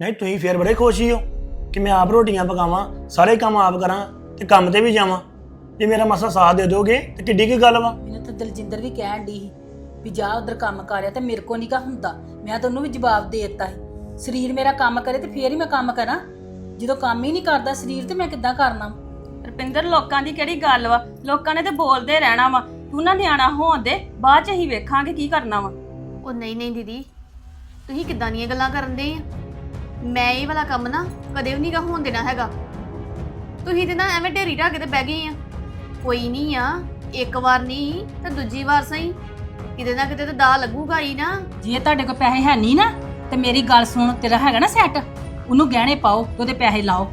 ਨਹੀਂ ਤੁਸੀਂ ਫੇਰ ਬੜੇ ਖੁਸ਼ ਹੀ ਹੋ ਕਿ ਮੈਂ ਆਪ ਰੋਟੀਆਂ ਪਕਾਵਾਂ ਸਾਰੇ ਕੰਮ ਆਪ ਕਰਾਂ ਤੇ ਕੰਮ ਤੇ ਵੀ ਜਾਵਾਂ। ਜੇ ਮੇਰਾ ਮਸਾ ਸਾਥ ਦੇ ਦੋਗੇ ਤੇ ਕਿੱਡੀ ਕੀ ਗੱਲ ਵਾ? ਮੈਨੂੰ ਤਾਂ ਦਲਜਿੰਦਰ ਵੀ ਕਹਿਣ ਦੀ ਸੀ ਵੀ ਜਾ ਉਧਰ ਕੰਮ ਕਰਿਆ ਤੇ ਮੇਰੇ ਕੋ ਨਹੀਂ ਕਾ ਹੁੰਦਾ। ਮੈਂ ਤਾਂ ਉਹਨੂੰ ਵੀ ਜਵਾਬ ਦੇ ਦਿੱਤਾ ਸੀ। ਸਰੀਰ ਮੇਰਾ ਕੰਮ ਕਰੇ ਤੇ ਫੇਰ ਹੀ ਮੈਂ ਕੰਮ ਕਰਾਂ। ਜਦੋਂ ਕੰਮ ਹੀ ਨਹੀਂ ਕਰਦਾ ਸਰੀਰ ਤੇ ਮੈਂ ਕਿੱਦਾਂ ਕਰਨਾ? ਰੁਪਿੰਦਰ ਲੋਕਾਂ ਦੀ ਕਿਹੜੀ ਗੱਲ ਵਾ? ਲੋਕਾਂ ਨੇ ਤੇ ਬੋਲਦੇ ਰਹਿਣਾ ਵਾ। ਤੂੰ ਨਾ ਨਿਆਣਾ ਹੋਣ ਦੇ ਬਾਅਦ ਚ ਅਸੀਂ ਵੇਖਾਂਗੇ ਕੀ ਕਰਨਾ ਵਾ। ਉਹ ਨਹੀਂ ਨਹੀਂ ਦੀਦੀ ਤੁਸੀਂ ਕਿੱਦਾਂ ਦੀਆਂ ਗੱਲਾਂ ਕਰਨ ਦੇ ਆ? ਮੈਂ ਇਹ ਵਾਲਾ ਕੰਮ ਨਾ ਕਦੇ ਵੀ ਨਹੀਂਗਾ ਹੋਣ ਦੇਣਾ ਹੈਗਾ। ਤੁਸੀਂ ਤੇ ਨਾ ਐਵੇਂ ਢੇਰੀ ਢਾਕੇ ਤੇ ਬਹਿ ਗਏ ਆ। ਕੋਈ ਨਹੀਂ ਆ ਇੱਕ ਵਾਰ ਨਹੀਂ ਤੇ ਦੂਜੀ ਵਾਰ ਸਹੀ। ਕਿਤੇ ਨਾ ਕਿਤੇ ਤਾਂ ਦਾ ਲੱਗੂਗਾ ਹੀ ਨਾ। ਜੇ ਤੁਹਾਡੇ ਕੋਲ ਪੈਸੇ ਹੈ ਨਹੀਂ ਨਾ ਤੇ ਮੇਰੀ ਗੱਲ ਸੁਣ ਤੇਰਾ ਹੈਗਾ ਨਾ ਸੈੱਟ। ਉਹਨੂੰ ਗਹਿਣੇ ਪਾਓ ਤੇ ਉਹਦੇ ਪੈਸੇ ਲਾਓ।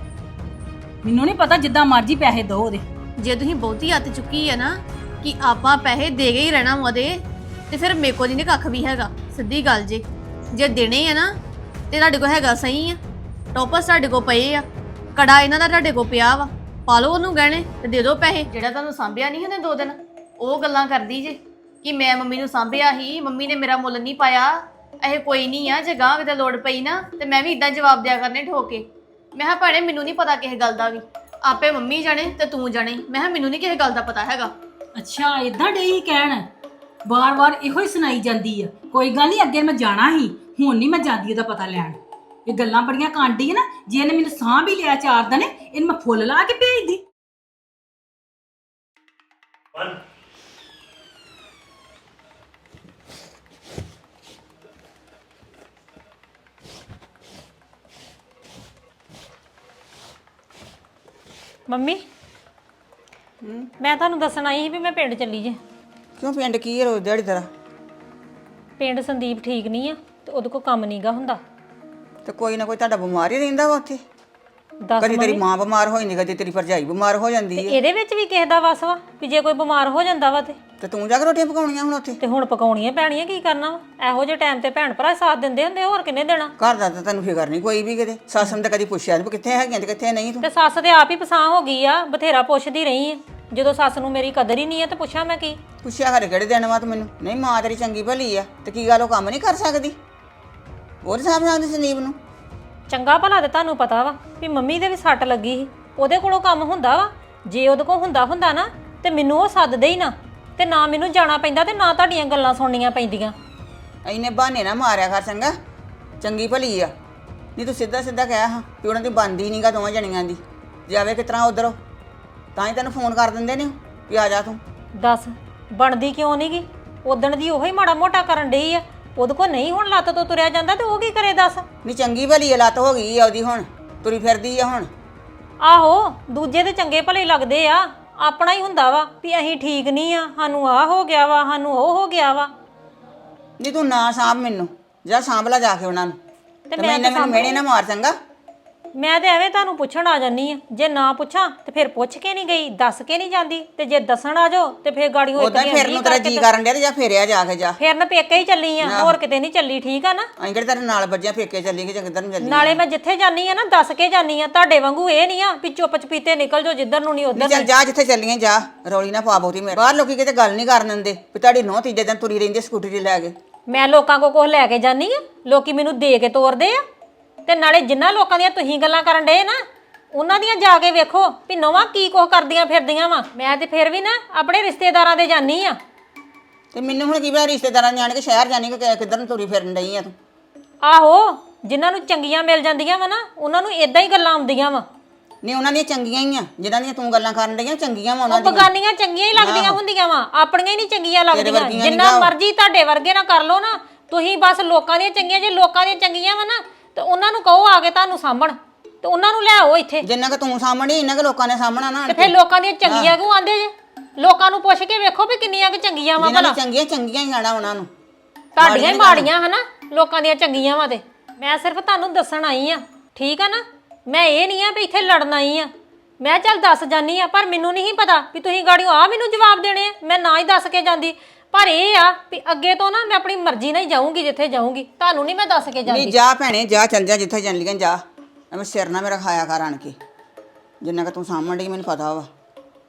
ਮੈਨੂੰ ਨਹੀਂ ਪਤਾ ਜਿੱਦਾਂ ਮਰਜ਼ੀ ਪੈਸੇ ਦਿਓ ਉਹਦੇ। ਜੇ ਤੁਸੀਂ ਬਹੁਤੀ ਹੱਥ ਚੁੱਕੀ ਆ ਨਾ ਕਿ ਆਪਾਂ ਪੈਸੇ ਦੇ ਗਏ ਹੀ ਰਹਿਣਾ ਉਹਦੇ ਤੇ ਫਿਰ ਮੇਰੇ ਕੋਲ ਨਹੀਂ ਕੱਖ ਵੀ ਹੈਗਾ। ਸਿੱਧੀ ਗੱਲ ਜੇ। ਜੇ ਦੇਣੇ ਆ ਨਾ ਤੇ ਤੁਹਾਡੇ ਕੋਲ ਹੈਗਾ ਸਹੀ ਆ। ਟੋਪਸ ਤੁਹਾਡੇ ਕੋਲ ਪਏ ਆ। ਕੜਾ ਇਹਨਾਂ ਦਾ ਤੁਹਾਡੇ ਕੋਲ ਪਿਆ ਵਾ। ਪਾ ਲਓ ਉਹਨੂੰ ਗਹਿਣੇ ਤੇ ਦੇ ਦਿਓ ਪੈਸੇ। ਜਿਹੜਾ ਤੁਹਾਨੂੰ ਸਾਂਭਿਆ ਨਹੀਂ ਉਹਨੇ ਦੋ ਦਿਨ ਉਹ ਗੱਲਾਂ ਕਰਦੀ ਜੇ ਕਿ ਮੈਂ ਮੰਮੀ ਨੂੰ ਸਾਂਭਿਆ ਹੀ ਮੰਮੀ ਨੇ ਮੇਰਾ ਮੁੱਲ ਨਹੀਂ ਪਾਇਆ। ਇਹ ਕੋਈ ਨਹੀਂ ਆ ਜੇ ਗਾਂ ਕਿਤੇ ਲੋੜ ਪਈ ਨਾ ਤੇ ਮੈਂ ਵੀ ਇਦਾਂ ਜਵਾਬ ਦਿਆ ਕਰਨੇ ਠੋਕੇ। ਮੈਂ ਕਿਹਾ ਭੈਣੇ ਮੈਨੂੰ ਨਹੀਂ ਪਤਾ ਕਿਸੇ ਗੱਲ ਦਾ ਵੀ। ਆਪੇ ਮੰਮੀ ਜਾਣੇ ਤੇ ਤੂੰ ਜਾਣੇ। ਮੈਂ ਕਿਹਾ ਮੈਨੂੰ ਨਹੀਂ ਕਿਸੇ ਗੱਲ ਦਾ ਪਤਾ ਹੈਗਾ। ਅੱਛਾ ਇਦਾਂ ਡੇ ਹੀ ਕਹਿਣ। ਵਾਰ-ਵਾਰ ਇਹੋ ਹੀ ਸੁਣਾਈ ਜਾਂਦੀ ਆ। ਕੋਈ ਗੱਲ ਨਹੀਂ ਅੱਗੇ ਮੈਂ ਜਾਣਾ ਹੀ। ਹੁਣ ਨਹੀਂ ਮੈਂ ਜਾਂਦੀ ਉਹਦਾ ਪਤਾ ਲੈਣ। ਇਹ ਗੱਲਾਂ ਬੜੀਆਂ ਕਾਂਡੀ ਆ ਨਾ ਜੇ ਇਹਨੇ ਮੈਨੂੰ ਸਾਹ ਵੀ ਲਿਆ ਚਾਰ ਦਿਨ ਇਹਨੂੰ ਮੈਂ ਫੁੱਲ ਲਾ ਕੇ ਭੇਜਦੀ। ਮੰਮੀ ਮੈਂ ਤੁਹਾਨੂੰ ਦੱਸਣ ਆਈ ਸੀ ਵੀ ਮੈਂ ਪਿੰਡ ਚੱਲੀ ਜੇ। ਕਿਉਂ ਪਿੰਡ ਕੀ ਹੈ ਰੋਜ਼ ਦਿਹਾੜੀ ਤੇਰਾ? ਪਿੰਡ ਸੰਦੀਪ ਠੀਕ ਨਹੀਂ ਆ। ਤੇ ਉਹਦੇ ਕੋਲ ਕੰਮ ਨਹੀਂਗਾ ਹੁੰਦਾ। ਤੇ ਕੋਈ ਨਾ ਕੋਈ ਤੁਹਾਡਾ ਬਿਮਾਰ ਹੀ ਰਹਿੰਦਾ ਵਾ ਉੱਥੇ। ਦੱਸ ਕਦੀ ਤੇਰੀ ਮਾਂ ਬਿਮਾਰ ਹੋ ਜਾਂਦੀ ਕਦੀ ਤੇਰੀ ਭਰਜਾਈ ਬਿਮਾਰ ਹੋ ਜਾਂਦੀ ਹੈ ਇਹਦੇ ਵਿੱਚ ਵੀ ਕਿਸੇ ਦਾ ਵਸ ਵਾ ਵੀ ਜੇ ਕੋਈ ਬਿਮਾਰ ਹੋ ਜਾਂਦਾ ਵਾ ਤੇ। ਤੇ ਤੂੰ ਜਾ ਕੇ ਰੋਟੀਆਂ ਪਕਾਉਣੀਆਂ ਹੁਣ ਉੱਥੇ। ਤੇ ਹੁਣ ਪਕਾਉਣੀਆਂ ਪੈਣੀਆਂ ਕੀ ਕਰਨਾ ਵਾ? ਇਹੋ ਜਿਹੇ ਟਾਈਮ ਤੇ ਭੈਣ ਭਰਾ ਸਾਥ ਦਿੰਦੇ ਹੁੰਦੇ ਹੋਰ ਕਿੰਨੇ ਦੇਣਾ? ਘਰ ਦਾ ਤਾਂ ਤੈਨੂੰ ਫਿਕਰ ਨਹੀਂ ਕੋਈ ਵੀ ਕਿਤੇ। ਸੱਸ ਨੂੰ ਤਾਂ ਕਦੀ ਪੁੱਛਿਆ ਨਹੀਂ ਕਿੱਥੇ ਹੈਗੀਆਂ ਤੇ ਕਿੱਥੇ ਨਹੀਂ ਤੂੰ। ਤੇ ਸੱਸ ਤੇ ਆਪ ਹੀ ਪਸਾਹ ਹੋ ਗਈ ਆ ਬਥੇਰਾ ਪੁੱਛਦੀ ਰਹੀ ਆ। ਜਦੋਂ ਸੱਸ ਨੂੰ ਮੇਰੀ ਕਦਰ ਹੀ ਨਹੀਂ ਆ ਤੇ ਪੁੱਛਾਂ ਮੈਂ ਕੀ? ਪੁੱਛਿਆ ਖਰੇ ਕਿਹੜੇ ਦਿਨ ਵਾ ਤੂੰ ਮੈਨੂੰ? ਨਹੀਂ ਮਾਂ ਤੇਰੀ ਚੰਗੀ ਭਲੀ ਆ ਤੇ ਕੀ ਗੱਲ ਉਹ ਕੰਮ ਨਹੀਂ ਕਰ ਸਕਦੀ? ਉਹ ਨੀ ਸਾਂਭ ਸਕਦੀ ਸੰਦੀਪ ਨੂੰ। ਚੰਗਾ ਭਲਾ ਤੇ ਤੁਹਾਨੂੰ ਪਤਾ ਵਾ ਵੀ ਮੰਮੀ ਦੇ ਵੀ ਸੱਟ ਲੱਗੀ ਸੀ ਉਹਦੇ ਕੋਲੋਂ ਕੰਮ ਹੁੰਦਾ ਵਾ। ਜੇ ਉਹਦੇ ਕੋਲ ਹੁੰਦਾ ਹੁੰਦਾ ਨਾ ਤੇ ਮੈਨੂੰ ਉਹ ਸੱਦਦੇ ਹੀ ਨਾ ਤੇ ਨਾ ਮੈਨੂੰ ਜਾਣਾ ਪੈਂਦਾ ਤੇ ਨਾ ਤੁਹਾਡੀਆਂ ਗੱਲਾਂ ਸੁਣਨੀਆਂ ਪੈਂਦੀਆਂ। ਐਨੇ ਬਹਾਨੇ ਨਾ ਮਾਰਿਆ ਕਰ ਚੰਗਾ। ਚੰਗੀ ਭਲੀ ਆ। ਨਹੀਂ ਤੂੰ ਸਿੱਧਾ ਸਿੱਧਾ ਕਹਿ ਹਾਂ ਵੀ ਉਹਨਾਂ ਦੀ ਬੰਦੀ ਨਹੀਂਗਾ ਦੋਵਾਂ ਜਣੀਆਂ ਦੀ। ਜਾਵੇ ਕਿਸ ਤਰ੍ਹਾਂ ਉਧਰੋਂ। ਤਾਂ ਹੀ ਤੈਨੂੰ ਫੋਨ ਕਰ ਦਿੰਦੇ ਨੇ ਵੀ ਆ ਜਾ ਤੂੰ। ਦੱਸ ਬਣਦੀ ਕਿਉਂ ਨਹੀਂਗੀ ਉਦਣ ਦੀ ਉਹੀ ਮਾੜਾ ਮੋਟਾ ਕਰਨ ਡਈ ਆ। ਉਹਦੇ ਕੋਲ ਨਹੀਂ ਹੁਣ ਲੱਤ ਤੋਂ ਤੁਰਿਆ ਜਾਂਦਾ ਤੇ ਉਹ ਕੀ ਕਰੇ ਦੱਸ? ਨਹੀਂ ਚੰਗੀ ਭਲੀ ਆ ਲੱਤ ਹੋ ਗਈ ਆ ਉਹਦੀ ਹੁਣ ਤੁਰੀ ਫਿਰਦੀ ਆ ਹੁਣ। ਆਹੋ ਦੂਜੇ ਦੇ ਚੰਗੇ ਭਲੇ ਲੱਗਦੇ ਆ ਆਪਣਾ ਹੀ ਹੁੰਦਾ ਵਾ ਵੀ ਅਸੀਂ ਠੀਕ ਨਹੀਂ ਆ ਸਾਨੂੰ ਆਹ ਹੋ ਗਿਆ ਵਾ ਸਾਨੂੰ ਉਹ ਹੋ ਗਿਆ ਵਾ। ਨਹੀਂ ਤੂੰ ਨਾ ਸਾਂਭ ਮੈਨੂੰ ਜਾ ਸਾਂਭ ਲਾ ਜਾ ਕੇ ਉਹਨਾਂ ਨੂੰ। ਤੇ ਮੈਂ ਇਹਨਾਂ ਮੈਨੂੰ ਮਿਹਣੇ ਨਾ ਮਾਰ ਚੰਗਾ। ਮੈਂ ਤੇ ਐਵੇਂ ਤੁਹਾਨੂੰ ਪੁੱਛਣ ਆ ਜਾਨੀ ਆ ਜੇ ਨਾ ਪੁੱਛਾਂ ਤੇ ਫਿਰ ਪੁੱਛ ਕੇ ਨਹੀਂ ਗਈ ਦੱਸ ਕੇ ਨਹੀਂ ਜਾਂਦੀ। ਤੇ ਜੇ ਦੱਸਣ ਆ ਜਾਓ ਤੇ ਫਿਰ ਗਾੜੀ ਹੋਈ ਉਦਾਂ ਫਿਰ ਨੂੰ ਤੇਰਾ ਜੀ ਕਰਨ ਡਿਆ ਤੇ ਜਾ ਫੇਰਿਆ ਜਾ ਕੇ ਜਾ। ਫਿਰ ਨਾ ਪੇਕੇ ਹੀ ਚੱਲੀ ਆ ਹੋਰ ਕਿਤੇ ਨਹੀਂ ਚੱਲੀ ਠੀਕ ਆ ਨਾ? ਅਸੀਂ ਕਿਹੜੇ ਤੇਰੇ ਨਾਲ ਵੱਜਿਆ ਪੇਕੇ ਚੱਲੀ ਕਿ ਜਗਦਰ ਨੂੰ ਚੱਲੀ ਨਾਲੇ ਮੈਂ ਜਿੱਥੇ ਜਾਨੀ ਆ ਨਾ ਦੱਸ ਕੇ ਜਾਨੀ ਆ ਤੁਹਾਡੇ ਵਾਂਗੂ ਇਹ ਨਹੀਂ ਆ ਵੀ ਚੁੱਪ ਚਪੀਤੇ ਨਿਕਲ ਜਾਓ ਜਿੱਧਰ ਨੂੰ ਨਹੀਂ ਉਧਰ ਚੱਲ ਜਾ ਜਿੱਥੇ ਚੱਲੀਆਂ ਜਾ। ਰੌਲੀ ਨਾ ਪਾ ਬਹੁਤੀ ਮੇਰੇ। ਬਾਹਰ ਲੋਕੀ ਕਿਤੇ ਗੱਲ ਨਹੀਂ ਕਰਨ ਦਿੰਦੇ ਵੀ ਤੁਹਾਡੀ ਨੋਹ ਤੀਜੇ ਦਿਨ ਤੁਰੀ ਰਹਿੰਦੀ ਸਕੂਟਰੀ ਤੇ ਲੈ ਕੇ। ਮੈਂ ਲੋਕਾਂ ਕੋ ਕੁਝ ਲੈ ਕੇ ਜਾਨੀ ਆ ਲੋਕੀ ਮੈਨੂੰ ਦੇ ਕੇ ਤੋਰਦੇ ਆ। ਤੇ ਨਾਲੇ ਜਿੰਨਾ ਲੋਕਾਂ ਦੀਆਂ ਤੁਸੀਂ ਗੱਲਾਂ ਕਰਨ ਡਏ ਨਾ ਉਹਨਾਂ ਦੀਆਂ ਜਾ ਕੇ ਵੇਖੋ ਵੀ ਨਵਾਂ ਕੀ ਕੁਝ ਕਰਦੀਆਂ ਫਿਰਦੀਆਂ ਵਾ। ਮੈਂ ਤੇ ਫਿਰ ਵੀ ਨਾ ਆਪਣੇ ਰਿਸ਼ਤੇਦਾਰਾਂ ਦੇ ਜਾਨੀ ਆ। ਤੇ ਮੈਨੂੰ ਹੁਣ ਕੀ ਪਤਾ ਰਿਸ਼ਤੇਦਾਰਾਂ ਜਾਣ ਕੇ ਸ਼ਹਿਰ ਜਾਣੀ ਕਿ ਕਿ- ਕਿੱਧਰ ਨੂੰ ਤੁਰੀ ਫਿਰਨ ਡਈ ਆ ਤੂੰ? ਆਹੋ ਜਿਨ੍ਹਾਂ ਨੂੰ ਚੰਗੀਆਂ ਮਿਲ ਜਾਂਦੀਆਂ ਵਾ ਨਾ ਉਹਨਾਂ ਨੂੰ ਇਦਾਂ ਹੀ ਗੱਲਾਂ ਆਉਂਦੀਆਂ ਵਾ। ਨਹੀਂ ਉਹਨਾਂ ਦੀਆਂ ਚੰਗੀਆਂ ਹੀ ਆ ਜਿਨ੍ਹਾਂ ਦੀਆਂ ਤੂੰ ਗੱਲਾਂ ਕਰਨ ਡਈਆਂ ਚੰਗੀਆਂ ਵਾ ਉਹਨਾਂ ਦੀਆਂ। ਬਗਾਨੀਆਂ ਚੰਗੀਆਂ ਹੀ ਲੱਗਦੀਆਂ ਹੁੰਦੀਆਂ ਵਾ ਆਪਣੀਆਂ ਹੀ ਨਹੀਂ ਚੰਗੀਆਂ ਲੱਗਦੀਆਂ। ਵਰਗੀਆਂ ਨੀ ਜਿੰਨਾ। ਮਰਜ਼ੀ ਤੁਹਾਡੇ ਵਰਗੇ ਨਾ ਕਰ ਲਓ ਨਾ ਤੁਸੀਂ ਬਸ ਲੋਕਾਂ ਦੀਆਂ ਚੰਗੀਆਂ ਜੇ ਲੋਕਾਂ ਦੀਆਂ ਚੰਗੀਆਂ ਵਾ ਨਾ ਤੇ ਉਹਨਾਂ ਨੂੰ ਕਹੋ ਆ ਕੇ ਤੁਹਾਨੂੰ ਸਾਂਭਣ ਤੇ ਉਹਨਾਂ ਨੂੰ ਲੈ ਆਓ ਇੱਥੇ। ਜਿੰਨਾ ਕਿ ਤੂੰ ਸਾਹਮਣੇ ਇੰਨਾ ਕਿ ਲੋਕਾਂ ਨੇ ਸਾਹਮਣਾ ਨਾ ਤੇ ਫਿਰ ਲੋਕਾਂ ਦੀਆਂ ਚੰਗੀਆਂ ਕਿਉਂ ਆਂਦੇ ਜੇ? ਲੋਕਾਂ ਨੂੰ ਪੁੱਛ ਕੇ ਵੇਖੋ ਵੀ ਕਿੰਨੀਆਂ ਕਿ ਚੰਗੀਆਂ ਵਾ ਭਲਾ। ਚੰਗੀਆਂ ਚੰਗੀਆਂ ਹੀ ਆਣਾ ਉਹਨਾਂ ਨੂੰ। ਤੁਹਾਡੀਆਂ ਹੀ ਮਾੜੀਆਂ ਹਨਾ ਲੋਕਾਂ ਦੀਆਂ ਚੰਗੀਆਂ ਵਾ ਤੇ। ਮੈਂ ਸਿਰਫ ਤੁਹਾਨੂੰ ਦੱਸਣ ਆਈ ਆ ਠੀਕ ਆ ਨਾ? ਮੈਂ ਇਹ ਨਹੀਂ ਆ ਵੀ ਇੱਥੇ ਲੜਨ ਆਈ ਆ। ਮੈਂ ਚੱਲ ਦੱਸ ਜਾਨੀ ਆ ਪਰ ਮੈਨੂੰ ਨਹੀਂ ਪਤਾ ਵੀ ਤੁਸੀਂ ਗਾੜੀਓ ਆ ਮੈਨੂੰ ਜਵਾਬ ਦੇਣੇ ਆ। ਮੈਂ ਨਾ ਹੀ ਦੱਸ ਕੇ ਜਾਂਦੀ। ਪਰ ਇਹ ਆ ਵੀ ਅੱਗੇ ਤੋਂ ਨਾ ਮੈਂ ਆਪਣੀ ਮਰਜ਼ੀ ਨਾਲ ਹੀ ਜਾਊਂਗੀ ਜਿੱਥੇ ਜਾਊਂਗੀ। ਤੁਹਾਨੂੰ ਨਹੀਂ ਮੈਂ ਦੱਸ ਕੇ ਜਾਂਦੀ। ਜਾ ਭੈਣੇ ਜਾ ਚੱਲ ਜਾ ਜਿੱਥੇ ਜਾਣ ਲੀਆਂ ਜਾ। ਐਵੇਂ ਸਿਰ ਨਾ ਮੇਰਾ ਖਾਇਆ ਕਰ ਆਣ ਕੇ। ਜਿੰਨਾ ਕ ਤੂੰ ਸਾਹਮਣ ਡਈ ਮੈਨੂੰ ਪਤਾ ਵਾ।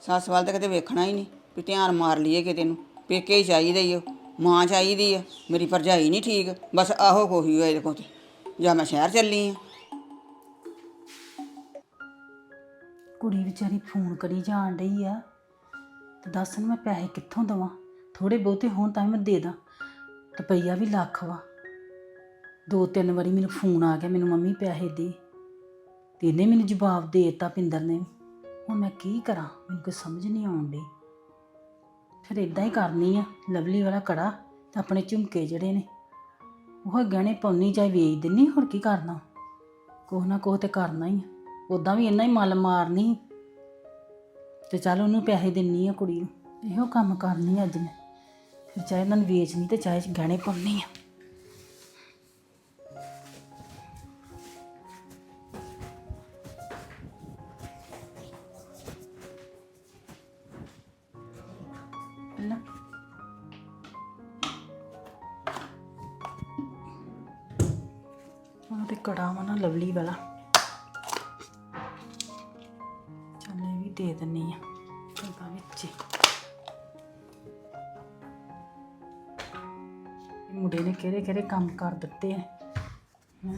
ਸੱਸ ਵੱਲ ਤਾਂ ਕਦੇ ਵੇਖਣਾ ਹੀ ਨਹੀਂ ਵੀ ਧਿਆਨ ਮਾਰ ਲਈਏ ਕਿਤੇ ਨੂੰ। ਪੇਕੇ ਹੀ ਚਾਹੀਦਾ ਈ ਓ ਮਾਂ ਚਾਹੀਦੀ ਆ। ਮੇਰੀ ਭਰਜਾਈ ਨਹੀਂ ਠੀਕ ਬਸ ਆਹੋ ਕੋਹੀ ਹੋਏ ਦੇਖੋ ਤੇ। ਜਾਂ ਮੈਂ ਸ਼ਹਿਰ ਚੱਲੀ ਆ। ਕੁੜੀ ਵਿਚਾਰੀ ਫੋਨ ਕਰੀ ਜਾਣ ਰਹੀ ਆ ਤੇ ਦੱਸ ਮੈਂ ਪੈਸੇ ਕਿੱਥੋਂ ਦਵਾਂ? ਥੋੜੇ ਬਹੁਤੇ ਹੋਣ ਤਾਂ ਵੀ ਮੈਂ ਦੇ ਦਾਂ। ਰੁਪਈਆ ਵੀ ਲੱਖ ਵਾ। ਦੋ ਤਿੰਨ ਵਾਰੀ ਮੈਨੂੰ ਫੋਨ ਆ ਗਿਆ, ਮੈਨੂੰ ਮੰਮੀ ਪੈਸੇ ਦੇ। ਤੇ ਇਹਨੇ ਮੈਨੂੰ ਜਵਾਬ ਦੇ ਦਿੱਤਾ ਪਿੰਦਰ ਨੇ। ਹੁਣ ਮੈਂ ਕੀ ਕਰਾਂ? ਮੈਨੂੰ ਕੋਈ ਸਮਝ ਨਹੀਂ ਆਉਣ ਡਈ। ਫਿਰ ਇਦਾਂ ਹੀ ਕਰਨੀ ਆ। ਲਵਲੀ ਵਾਲਾ ਕੜਾ ਤੇ ਆਪਣੇ ਝੁਮਕੇ ਜਿਹੜੇ ਨੇ। ਉਹ ਗਹਿਣੇ ਪਾਉਣੀ ਚਾਹੇ ਵੇਚ ਦਿੰਨੀ ਹੋਰ ਕੀ ਕਰਨਾ? ਕੋਹ ਨਾ ਕੋਹ ਤੇ ਕਰਨਾ ਹੀ ਆ। ਉਦਾਂ ਵੀ ਇੰਨਾ ਹੀ ਮਲ ਮਾਰਨੀ। ਤੇ ਚੱਲ ਉਹਨੂੰ ਪੈਸੇ ਦਿੰਨੀ ਆ ਕੁੜੀ ਨੂੰ। ਇਹੋ ਕੰਮ ਕਰਨੀ ਅੱਜ ਮੈਂ। ਫਿਰ ਚਾਹੇ ਇਹਨਾਂ ਨੂੰ ਵੇਚਣੀ ਤੇ ਚਾਹੇ ਗਹਿਣੇ ਪਾਉਣੀ ਆ ਲੈ ਆਹ ਤੇ ਕੜਾ ਵਾ ਲਵਲੀ ਵਾਲਾ। ਚੱਲ ਇਹ ਵੀ ਦੇ ਦਿੰਨੀ ਆ। ਕਿਹੜੇ ਕਿਹੜੇ ਕੰਮ ਕਰ ਦਿੱਤੇ ਆ। ਹੈਂ।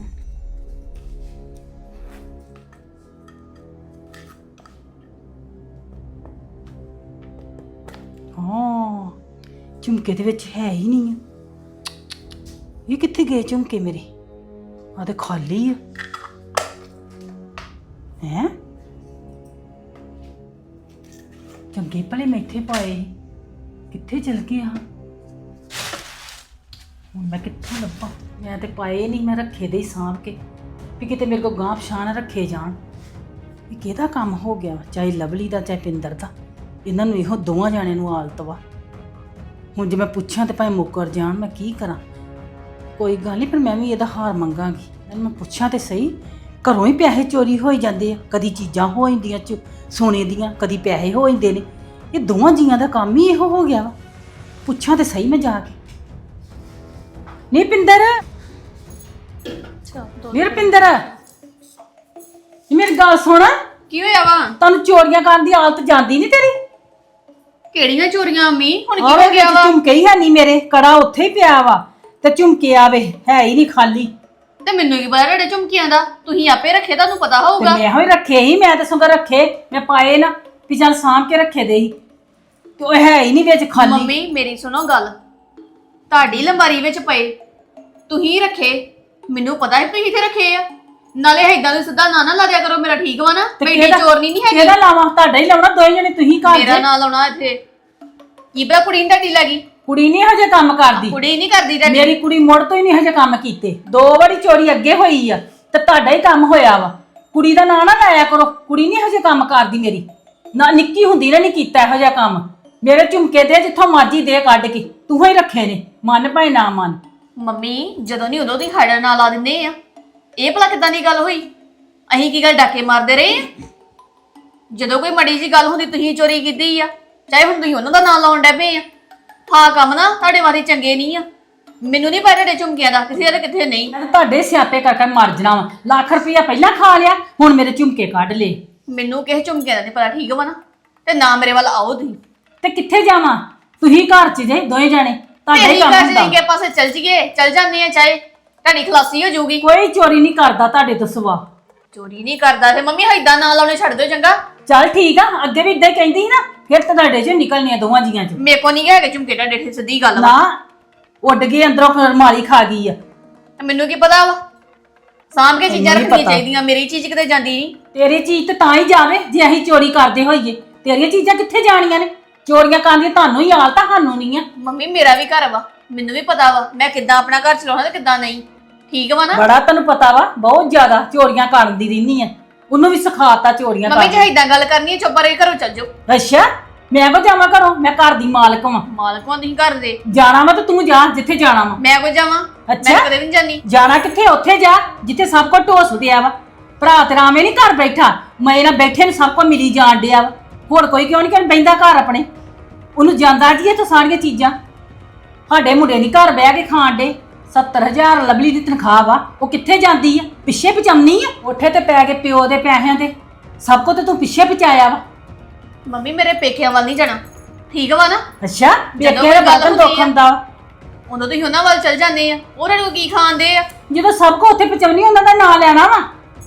ਹਾਂ, ਝੁਮਕੇ ਦੇ ਵਿੱਚ ਹੈ ਹੀ ਨਹੀਂ ਆ। ਇਹ ਕਿੱਥੇ ਗਏ ਝੁਮਕੇ ਮੇਰੇ? ਆ ਤੇ ਖਾਲੀ ਆ। ਹੈ? ਚੰਗੇ ਭਲੇ ਮੈਂ ਇੱਥੇ ਪਾਏ ਸੀ। ਕਿੱਥੇ ਚਲ ਗਏ ਆ? ਹੁਣ ਮੈਂ ਕਿੱਥੋਂ ਲੱਭਾਂ? ਮੈਂ ਤੇ ਪਾਏ ਨਹੀਂ, ਮੈਂ ਰੱਖੇ ਦੇ ਹੀ ਸਾਂਭ ਕੇ। ਵੀ ਕਿਤੇ ਮੇਰੇ ਕੋ ਗਾਂਹ ਪਛਾਣ ਰੱਖੇ ਜਾਣ। ਇਹ ਕਿਹਦਾ ਕੰਮ ਹੋ ਗਿਆ, ਚਾਹੇ ਲਵਲੀ ਦਾ, ਚਾਹੇ ਪਿੰਦਰ ਦਾ? ਇਹਨਾਂ ਨੂੰ ਇਹੋ ਦੋਵਾਂ ਜਾਣਿਆਂ ਨੂੰ ਆਲਤ ਵਾ। ਹੁਣ ਜੇ ਮੈਂ ਪੁੱਛਾਂ ਤੇ ਭਾਵੇਂ ਮੁੱਕਰ ਜਾਣ, ਮੈਂ ਕੀ ਕਰਾਂ? ਕੋਈ ਗੱਲ ਨਹੀਂ ਪਰ ਮੈਂ ਵੀ ਇਹਦਾ ਹਾਰ ਮੰਗਾਂਗੀ। ਇਹਨੂੰ ਮੈਂ ਪੁੱਛਾਂ ਤੇ ਸਹੀ, ਘਰੋਂ ਹੀ ਪੈਸੇ ਚੋਰੀ ਹੋਈ ਜਾਂਦੇ ਆ। ਕਦੀ ਚੀਜ਼ਾਂ ਹੋ ਜਾਂਦੀਆਂ ਚ, ਸੋਨੇ ਦੀਆਂ, ਕਦੀ ਪੈਸੇ ਹੋ ਜਾਂਦੇ ਨੇ। ਇਹ ਦੋਵਾਂ ਜੀਆਂ ਦਾ ਕੰਮ ਹੀ ਇਹੋ ਹੋ ਗਿਆ ਵਾ। ਪੁੱਛਾਂ ਤੇ ਸਹੀ ਮੈਂ ਜਾ ਕੇ। ਨੀ ਪਿੰਦਰ? ਨੀ ਰਪਿੰਦਰ? ਨੀ ਮੇਰੀ ਗੱਲ ਸੁਣ। ਕੀ ਹੋਇਆ ਵਾ? ਤੁਹਾਨੂੰ ਚੋਰੀਆਂ ਕਰਨ ਦੀ ਆਦਤ ਜਾਂਦੀ ਨਹੀਂ ਤੇਰੀ? ਕਿਹੜੀਆਂ ਚੋਰੀਆਂ ਮੰਮੀ? ਹੁਣ ਆਵੇ ਵਿੱਚ ਝੁਮਕੇ ਹੀ ਹੈ ਨਹੀਂ ਮੇਰੇ। ਕੜਾ ਉੱਥੇ ਹੀ ਪਿਆ ਵਾ ਤੇ ਝੁਮਕੇ ਆਵੇ ਹੈ ਹੀ ਨਹੀਂ ਖਾਲੀ। ਤੇ ਮੈਨੂੰ ਕੀ ਪਤਾ ਤੁਹਾਡੇ ਝੁਮਕੀਆਂ ਦਾ? ਤੁਸੀਂ ਆਪੇ ਰੱਖੇ ਤੁਹਾਨੂੰ ਪਤਾ ਤੇ ਹੋਊਗਾ। ਮੈਂ ਹੋਈ ਰੱਖੇ ਹੀ ਮੈਂ ਤਾਂ ਸਗੋਂ ਰੱਖੇ। ਮੈਂ ਪਾਏ ਨਾ ਵੀ ਚੱਲ ਸਾਂਭ ਕੇ ਰੱਖੇ ਦੇ ਹੀ। ਤੇ ਉਹ ਹੈ ਹੀ ਨਹੀਂ ਵਿੱਚ ਖਾਲੀ। ਮੰਮੀ ਮੇਰੀ ਸੁਣੋ ਗੱਲ। ਤੁਹਾਡੀ ਲੰਬਾਰੀ ਵਿੱਚ ਪਏ। ਤੁਸੀਂ ਰੱਖੇ। ਮੈਨੂੰ ਪਤਾ ਹੈ ਤੁਸੀਂ ਇੱਥੇ ਰੱਖੇ ਆ। ਨਾਲੇ ਏਦਾਂ ਦੇ ਸਿੱਧਾ ਨਾ ਨਾ ਲਾ ਦਿਆ ਕਰੋ ਮੇਰਾ ਠੀਕ ਵਾ ਨਾ। ਤੇ ਕਿਹਦਾ- ਚੋਰਨੀ ਨਹੀਂ ਹੈਗੀ। ਕਿਹਦਾ ਲਾਵਾਂ? ਤੁਹਾਡਾ ਹੀ ਲਾਉਣਾ ਦੋਏ ਜਣੇ ਤੁਸੀਂ ਘਰ ਮੇਰਾ ਦੇ ਨਾਂ ਲਾਉਣਾ ਇੱਥੇ। ਕੀ ਪਤਾ ਕੁੜੀ ਨਹੀਂ ਤੁਹਾਡੀ ਲੱਗੀ। ਕੁੜੀ ਨਹੀਂ ਹਜੇ ਕੰਮ ਕਰਦੀ। ਕੁੜੀ ਨਹੀਂ ਕਰਦੀ ਤੁਹਾਡੀ। ਮੇਰੀ ਕੁੜੀ ਮੁੜ ਤੋਂ ਹੀ ਨਹੀਂ ਹਜੇ ਕੰਮ ਕੀਤੇ। ਦੋ ਵਾਰੀ ਚੋਰੀ ਅੱਗੇ ਹੋਈ ਆ ਤੇ ਤੁਹਾਡਾ ਹੀ ਕੰਮ ਹੋਇਆ ਵਾ। ਕੁੜੀ ਦਾ ਨਾਂ ਨਾ ਲਾਇਆ ਕਰੋ। ਕੁੜੀ ਨਹੀਂ ਹਜੇ ਕੰਮ ਕਰਦੀ ਮੇਰੀ। ਨਾ ਨਿੱਕੀ ਹੁੰਦੀ ਨਾ ਨਹੀਂ ਕੀਤਾ ਇਹੋ ਜਿਹਾ ਕੰਮ। ਮੇਰੇ ਝੁਮਕੇ ਦੇ ਜਿੱਥੋਂ ਮਰਜ਼ੀ ਦੇ ਕੱਢ ਕੇ। ਤੂੰ ਹੀ ਰੱਖੇ ਨੇ। ਮਨ ਭਾਵੇਂ ਨਾ ਮਨ। ਮੰਮੀ ਜਦੋਂ ਨਹੀਂ ਉਦੋਂ ਦੀ ਖੜਨ ਨਾਲ ਲਾ ਦਿੰਦੇ ਆ। ਇਹ ਭਲਾ ਕਿਦਾਂ ਦੀ ਗੱਲ ਹੋਈ? ਅਸੀਂ ਕੀ ਗੱਲ ਡਾਕੇ ਮਾਰਦੇ ਰਹੇ ਆ? ਜਦੋਂ ਕੋਈ ਮੜੀ ਜੀ ਗੱਲ ਹੁੰਦੀ ਤੁਸੀਂ ਚੋਰੀ ਕੀਤੀ ਆ। ਚਾਹੇ ਹੁਣ ਤੁਸੀਂ ਉਹਨਾਂ ਦਾ ਨਾਂ ਲਾਉਣ ਡੈ ਪਏ ਆ। ਹਾਂ ਕੰਮ ਨਾ ਤੁਹਾਡੇ ਵਾਰੀ ਚੰਗੇ ਨਹੀਂ ਆ। ਮੈਨੂੰ ਨਹੀਂ ਪਤਾ ਤੁਹਾਡੇ ਝੁਮਕਿਆਂ ਦਾ ਕਿਸੇ ਦਾ ਕਿੱਥੇ ਨਹੀਂ। ਮੈਂ ਤਾਂ ਤੁਹਾਡੇ ਸਿਆਪੇ ਕਰਕੇ ਮਰ ਜਣਾ ਵਾ। ਲੱਖ ਰੁਪਈਆ ਪਹਿਲਾਂ ਖਾ ਲਿਆ ਹੁਣ ਮੇਰੇ ਝੁਮਕੇ ਕੱਢ ਲਏ। ਮੈਨੂੰ ਕਿਸੇ ਝੁਮਕਿਆਂ ਦਾ ਨਹੀਂ ਪਤਾ ਠੀਕ ਵਾ ਨਾ? ਤੇ ਨਾ ਮੇਰੇ ਵੱਲ ਆਓ ਤੁਸੀਂ। ਤੇ ਕਿੱਥੇ ਜਾਵਾਂ? ਤੁਸੀਂ ਘਰ 'ਚ ਜੇ ਦੋਏ ਜਾਣੇ। ਤੁਹਾਡਾ ਹੀ ਤੇਰੀ ਕੰਮ ਗੱਲ ਹੁੰਦਾ। ਨਹੀਂ ਕਿ ਪਾਸੇ ਚੱਲ ਜੀਏ ਚੱਲ ਜਾਂਦੇ ਆ ਚਾਹੇ ਤੁਹਾਡੀ ਖਲਾਸੀ ਹੋ ਜਾਊਗੀ। ਕੋਈ ਚੋਰੀ ਨਹੀਂ ਕਰਦਾ ਤੁਹਾਡੇ ਤੋਂ ਸਿਵਾ। ਚੋਰੀ ਨਹੀਂ ਕਰਦਾ ਤੇ ਮੰਮੀ ਹੈਦਾਂ ਨਾਂ ਲਾਉਣੇ ਛੱਡ ਦਿਓ ਚੰਗਾ। ਚੱਲ ਠੀਕ ਆ ਅੱਗੇ ਵੀ ਇਦਾਂ ਹੀ ਕਹਿੰਦੀ ਸੀ ਨਾ ਫਿਰ ਤਾਂ ਤੁਹਾਡੇ 'ਚ ਨਿਕਲਣੀਆਂ ਦੋਵਾਂ ਜੀਆਂ 'ਚ। ਮੇਰੇ ਕੋ ਨਹੀਂ ਹੈਗੇ ਝੁਮਕੇ ਤੁਹਾਡੇ ਇੱਥੇ ਸਿੱਧੀ ਗੱਲ ਵਾ ਨਾ ਉੱਡ ਗਏ ਅੰਦਰੋਂ ਅਲਮਾਰੀ ਖਾ ਗਈ ਆ। ਮੈਨੂੰ ਕੀ ਪਤਾ ਵਾ? ਸਾਂਭ ਕੇ ਚੀਜ਼ਾਂ ਮੈਨੂੰ ਨੀ ਰੱਖਣੀਆਂ ਪਤਾ। ਚਾਹੀਦੀਆਂ ਮੇਰੀ ਚੀਜ਼ ਕਿਤੇ ਜਾਂਦੀ ਨਹੀਂ। ਤੇਰੀ ਚੀਜ਼ ਤੇ ਤਾਂ ਹੀ ਜਾਵੇ ਜੇ ਅਸੀਂ ਚੋਰੀ ਕਰਦੇ ਹੋਈਏ। ਤੇਰੀਆਂ ਚੀਜ਼ਾਂ ਕਿੱਥੇ ਜਾਣੀਆਂ ਨੇ? ਚੋਰੀਆਂ ਕਰਨ ਦੀ ਤੁਹਾਨੂੰ ਹੀ ਹਾਲਤ ਆ ਸਾਨੂੰ ਨਹੀਂ ਆ। ਮੰਮੀ ਮੇਰਾ ਵੀ ਘਰ ਵਾ। ਮੈਨੂੰ ਵੀ ਪਤਾ ਵਾ। ਮੈਂ ਕਿੱਦਾਂ ਆਪਣਾ ਘਰ ਚਲਾਉਣਾ ਤੇ ਕਿੱਦਾਂ ਨਹੀਂ। ਠੀਕ ਵਾ ਨਾ? ਬੜਾ ਤੈਨੂੰ ਪਤਾ ਵਾ ਬਹੁਤ ਜ਼ਿਆਦਾ ਚੋਰੀਆਂ ਕਰਨ ਦੀ ਰਹਿਨੀ ਆ। ਉਹਨੂੰ ਵੀ ਸਿਖਾਤਾ ਚੋਰੀਆਂ ਮੰਮੀ ਕਰਨ ਜੇ ਇਦਾਂ ਗੱਲ ਕਰਨੀ ਹੈ ਚੁੱਪ ਰਹੇ ਘਰੋਂ ਚੱਲ ਜਾਓ। ਅੱਛਾ ਮੈਂ ਕੋ ਜਾਵਾਂ ਘਰੋਂ? ਮੈਂ ਘਰ ਦੀ ਮਾਲਕ ਵਾਂ ਮਾਲਕਾਂ ਤੁਸੀਂ ਘਰ ਦੇ। ਜਾਣਾ ਵਾ ਤਾਂ ਤੂੰ ਜਾ ਜਿੱਥੇ ਜਾਣਾ ਵਾ। ਮੈਂ ਕੋ ਜਾਵਾਂ? ਅੱਛਾ। ਮੈਂ ਕਦੇ ਵੀ ਨੀ ਜਾਨੀ ਜਾਣਾ ਕਿੱਥੇ? ਉੱਥੇ ਜਾ ਜਿੱਥੇ ਸਭ ਕੁਝ ਢੋਸ ਦਿਆ ਵਾ। ਭਰਾ ਤੇਰਾ ਐਵੇਂ ਨਹੀਂ ਘਰ ਬੈਠਾ। ਮੈਂ ਨਾ ਬੈਠੇ ਨੂੰ ਸਭ ਕੁਝ ਮਿਲੀ ਜਾਣ ਡਿਆ ਵਾ। ਹੋਰ ਕੋਈ ਕਿਉਂ ਨਹੀਂ ਕਿ ਬੈਂਦਾ ਘਰ ਆਪਣੇ? ਉਹਨੂੰ ਜਾਂਦਾ ਕੀ ਹੈ ਤੂੰ ਸਾਰੀਆਂ ਚੀਜ਼ਾਂ? ਸਾਡੇ ਮੁੰਡੇ ਨਹੀਂ ਘਰ ਬਹਿ ਕੇ ਖਾਣ ਦੇ 70000 ਲਵਲੀ ਦੀ ਤਨਖਾਹ ਵਾ ਉਹ ਕਿੱਥੇ ਜਾਂਦੀ ਆ? ਪਿੱਛੇ ਪਚਾਉਣੀ ਆ? ਉੱਥੇ ਤੇ ਪੈ ਕੇ ਪਿਓ ਦੇ ਪੈਸਿਆਂ ਤੇ। ਸਭ ਕੁਝ ਤੇ ਤੂੰ ਪਿੱਛੇ ਪਚਾਇਆ ਵਾ। ਮੰਮੀ ਮੇਰੇ ਪੇਕਿਆਂ ਵੱਲ ਨਹੀਂ ਜਾਣਾ। ਠੀਕ ਵਾ ਨਾ? ਅੱਛਾ ਜਦੋਂ ਕੋਈ ਦਾ ਗੱਲ ਬਰਤਨ ਹੁੰਦੀ ਦੁੱਖ। ਹੁੰਦਾ ਵਾ। ਉਦੋਂ ਤੁਸੀਂ ਉਹਨਾਂ ਵੱਲ ਚੱਲ ਜਾਂਦੇ ਆ। ਉਹਨਾਂ ਨੂੰ ਕੀ ਖਾਂਦੇ ਆ? ਜਦੋਂ ਸਭ ਕੁਝ ਉੱਥੇ ਪਚਾਉਣੀ ਉਹਨਾਂ ਦਾ ਨਾਂ ਲੈਣਾ ਵਾ।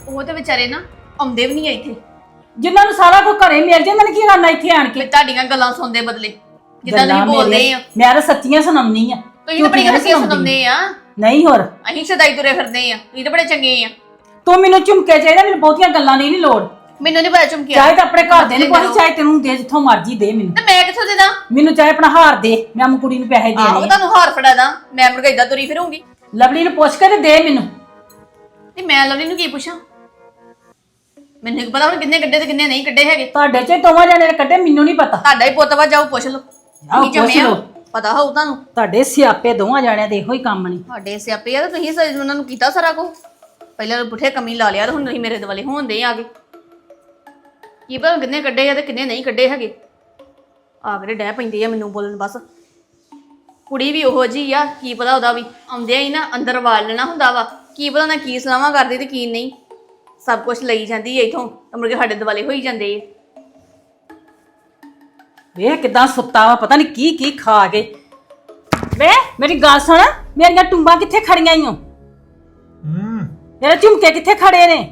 ਉਹ ਤੇ ਵਿਚਾਰੇ ਨਾ ਆਉਂਦੇ ਵੀ ਨਹੀਂ ਆ ਇੱਥੇ। ਜਿਨ੍ਹਾਂ ਨੂੰ ਸਾਰਾ ਕੁਝ ਘਰੇ ਮਿਲ ਜੇ ਮੈਨੂੰ ਕੀ ਕਰਨਾ ਇੱਥੇ ਆਣ ਕਿ? ਤੁਹਾਡੀਆਂ ਗੱਲਾਂ ਸੁਣਦੇ ਬਦਲੇ। ਜਿੱਦਾਂ ਗੱਲਾਂ ਤੁਸੀਂ ਬੋਲਦੇ ਮੇਰੀਆਂ- ਆ ਮੈਂ ਤਾਂ ਸੱਚੀਆਂ ਸੁਣਾਉਣੀ ਆ। ਤੁਸੀਂ ਤਾਂ ਬੜੀਆਂ ਹੱਸੀਆਂ ਸੁਣਾਉਂਦੇ ਆ। ਨਹੀਂ ਹੋਰ। ਅਸੀਂ ਸਦਾਈ ਤੁਰੇ ਫਿਰਦੇ ਆ। ਤੁਸੀਂ ਤਾਂ ਬੜੇ ਚੰਗੇ ਆ। ਤੂੰ ਮੈਨੂੰ ਝੁਮਕੇ ਚਾਹੀਦਾ ਮੈਨੂੰ ਬਹੁਤੀਆਂ ਗੱਲਾਂ ਦੀ ਨਹੀਂ ਲੋੜ। ਮੈਨੂੰ ਨਹੀਂ ਪਤਾ ਚੁੰਕਿਆ ਚਾਹੇ ਤਾਂ ਆਪਣੇ ਘਰ ਦੇ ਨੂੰ ਕੋਈ ਚਾਹੇ ਤੈਨੂੰ ਦੇ ਜਿੱਥੋਂ ਮਰਜ਼ੀ ਦੇ ਮੈਨੂੰ। ਤੇ ਮੈਂ ਕਿੱਥੋਂ ਦੇਦਾ ਮੈਨੂੰ ਚਾਹੇ ਆਪਣਾ ਹਾਰ ਦੇ ਮੈਂ ਆਮ ਕੁੜੀ ਨੂੰ ਪੈਸੇ ਆਹੋ ਦੇਣੇ ਆ। ਤੁਹਾਨੂੰ ਹਾਰ ਫੜਾ ਦਾਂ। ਮੈਂ ਮੁੜ ਕੇ ਏਦਾਂ ਤੁਰੀ ਫਿਰੂੰਗੀ। ਲਵਲੀ ਨੂੰ ਪੁੱਛ ਕੇ ਤੇ ਦੇ ਮੈਨੂੰ। ਤੇ ਮੈਂ ਲਵਲੀ ਨੂੰ ਕੀ ਪੁੱਛਾਂ? ਮੈਨੂੰ ਕੀ ਪਤਾ ਹੁਣ ਕਿੰਨੇ ਕੱਢੇ ਤੇ ਕਿੰਨੇ ਨਹੀਂ ਕੱਢੇ ਹੈਗੇ। ਤੁਹਾਡੇ ਚ ਦੋਵਾਂ ਜਣੇ ਨੇ ਕੱਢੇ ਮੈਨੂੰ ਨਹੀਂ ਪਤਾ। ਤੁਹਾਡਾ ਹੀ ਪੁੱਤ ਵਾ ਜਾਓ ਪੁੱਛ ਲਓ। ਆਹੋ, ਕੀ ਜੰਮਿਆ? ਪੁੱਛ ਲਓ। ਪਤਾ ਹੋਊ ਤੁਹਾਨੂੰ। ਤੁਹਾਡੇ ਸਿਆਪੇ ਦੋਵਾਂ ਜਣਿਆਂ ਦੇ ਇਹੋ ਹੀ ਕੰਮ ਨਹੀਂ ਤੁਹਾਡੇ ਸਿਆਪੇ ਆ ਤੇ ਤੁਸੀਂ ਸ- ਉਹਨਾਂ ਨੂੰ ਕੀਤਾ ਸਾਰਾ ਕੁਝ ਪਹਿਲਾਂ ਪੁੱਠੇ ਕਮੀ ਲਾ ਲਿਆ ਤੇ ਹੁਣ ਤੁਸੀਂ ਮੇਰੇ ਦੁਆਲੇ ਹੋਣਦੇ ਆ ਗਏ ਕੀ ਪਤਾ ਕਿੰਨੇ ਕੱਢੇ ਆ ਤੇ ਕਿੰਨੇ ਨਹੀਂ ਕੱਢੇ ਹੈਗੇ। ਆਗਰੇ ਡਹਿ ਪੈਂਦੇ ਆ ਮੈਨੂੰ ਬੋਲਣ ਬਸ। ਕੁੜੀ ਵੀ ਉਹੋ ਜੀ ਆ ਕੀ ਪਤਾ ਉਹਦਾ ਵੀ ਆਉਂਦਿਆਂ ਹੀ ਨਾ ਅੰਦਰ ਵਾਲ ਲੈਣਾ ਹੁੰਦਾ ਵਾ। ਕੀ ਪਤਾ ਨਾ ਕੀ ਸਲਾਹਾਂ ਕਰਦੀ ਤੇ ਕੀ ਨਹੀਂ। ਸਭ ਕੁਝ ਲਈ ਜਾਂਦੀ ਹੈ ਇਥੋਂ ਮੁੜ ਕੇ ਸਾਡੇ ਦੁਆਲੇ ਹੋਈ ਜਾਂਦੇ ਆ। ਵੇਖ ਕਿਦਾਂ ਸੁੱਤਾ ਵਾ ਪਤਾ ਨਹੀਂ ਕੀ ਕੀ ਖਾ ਕੇ। ਵੇ ਮੇਰੀ ਗੱਲ ਸੁਣ ਮੇਰੀਆਂ ਟੁੰਬਾਂ ਕਿੱਥੇ ਖੜੀਆਂ ਈਓ ਹੂੰ। ਮੇਰੇ ਝੁਮਕੇ ਕਿੱਥੇ ਖੜੇ ਨੇ?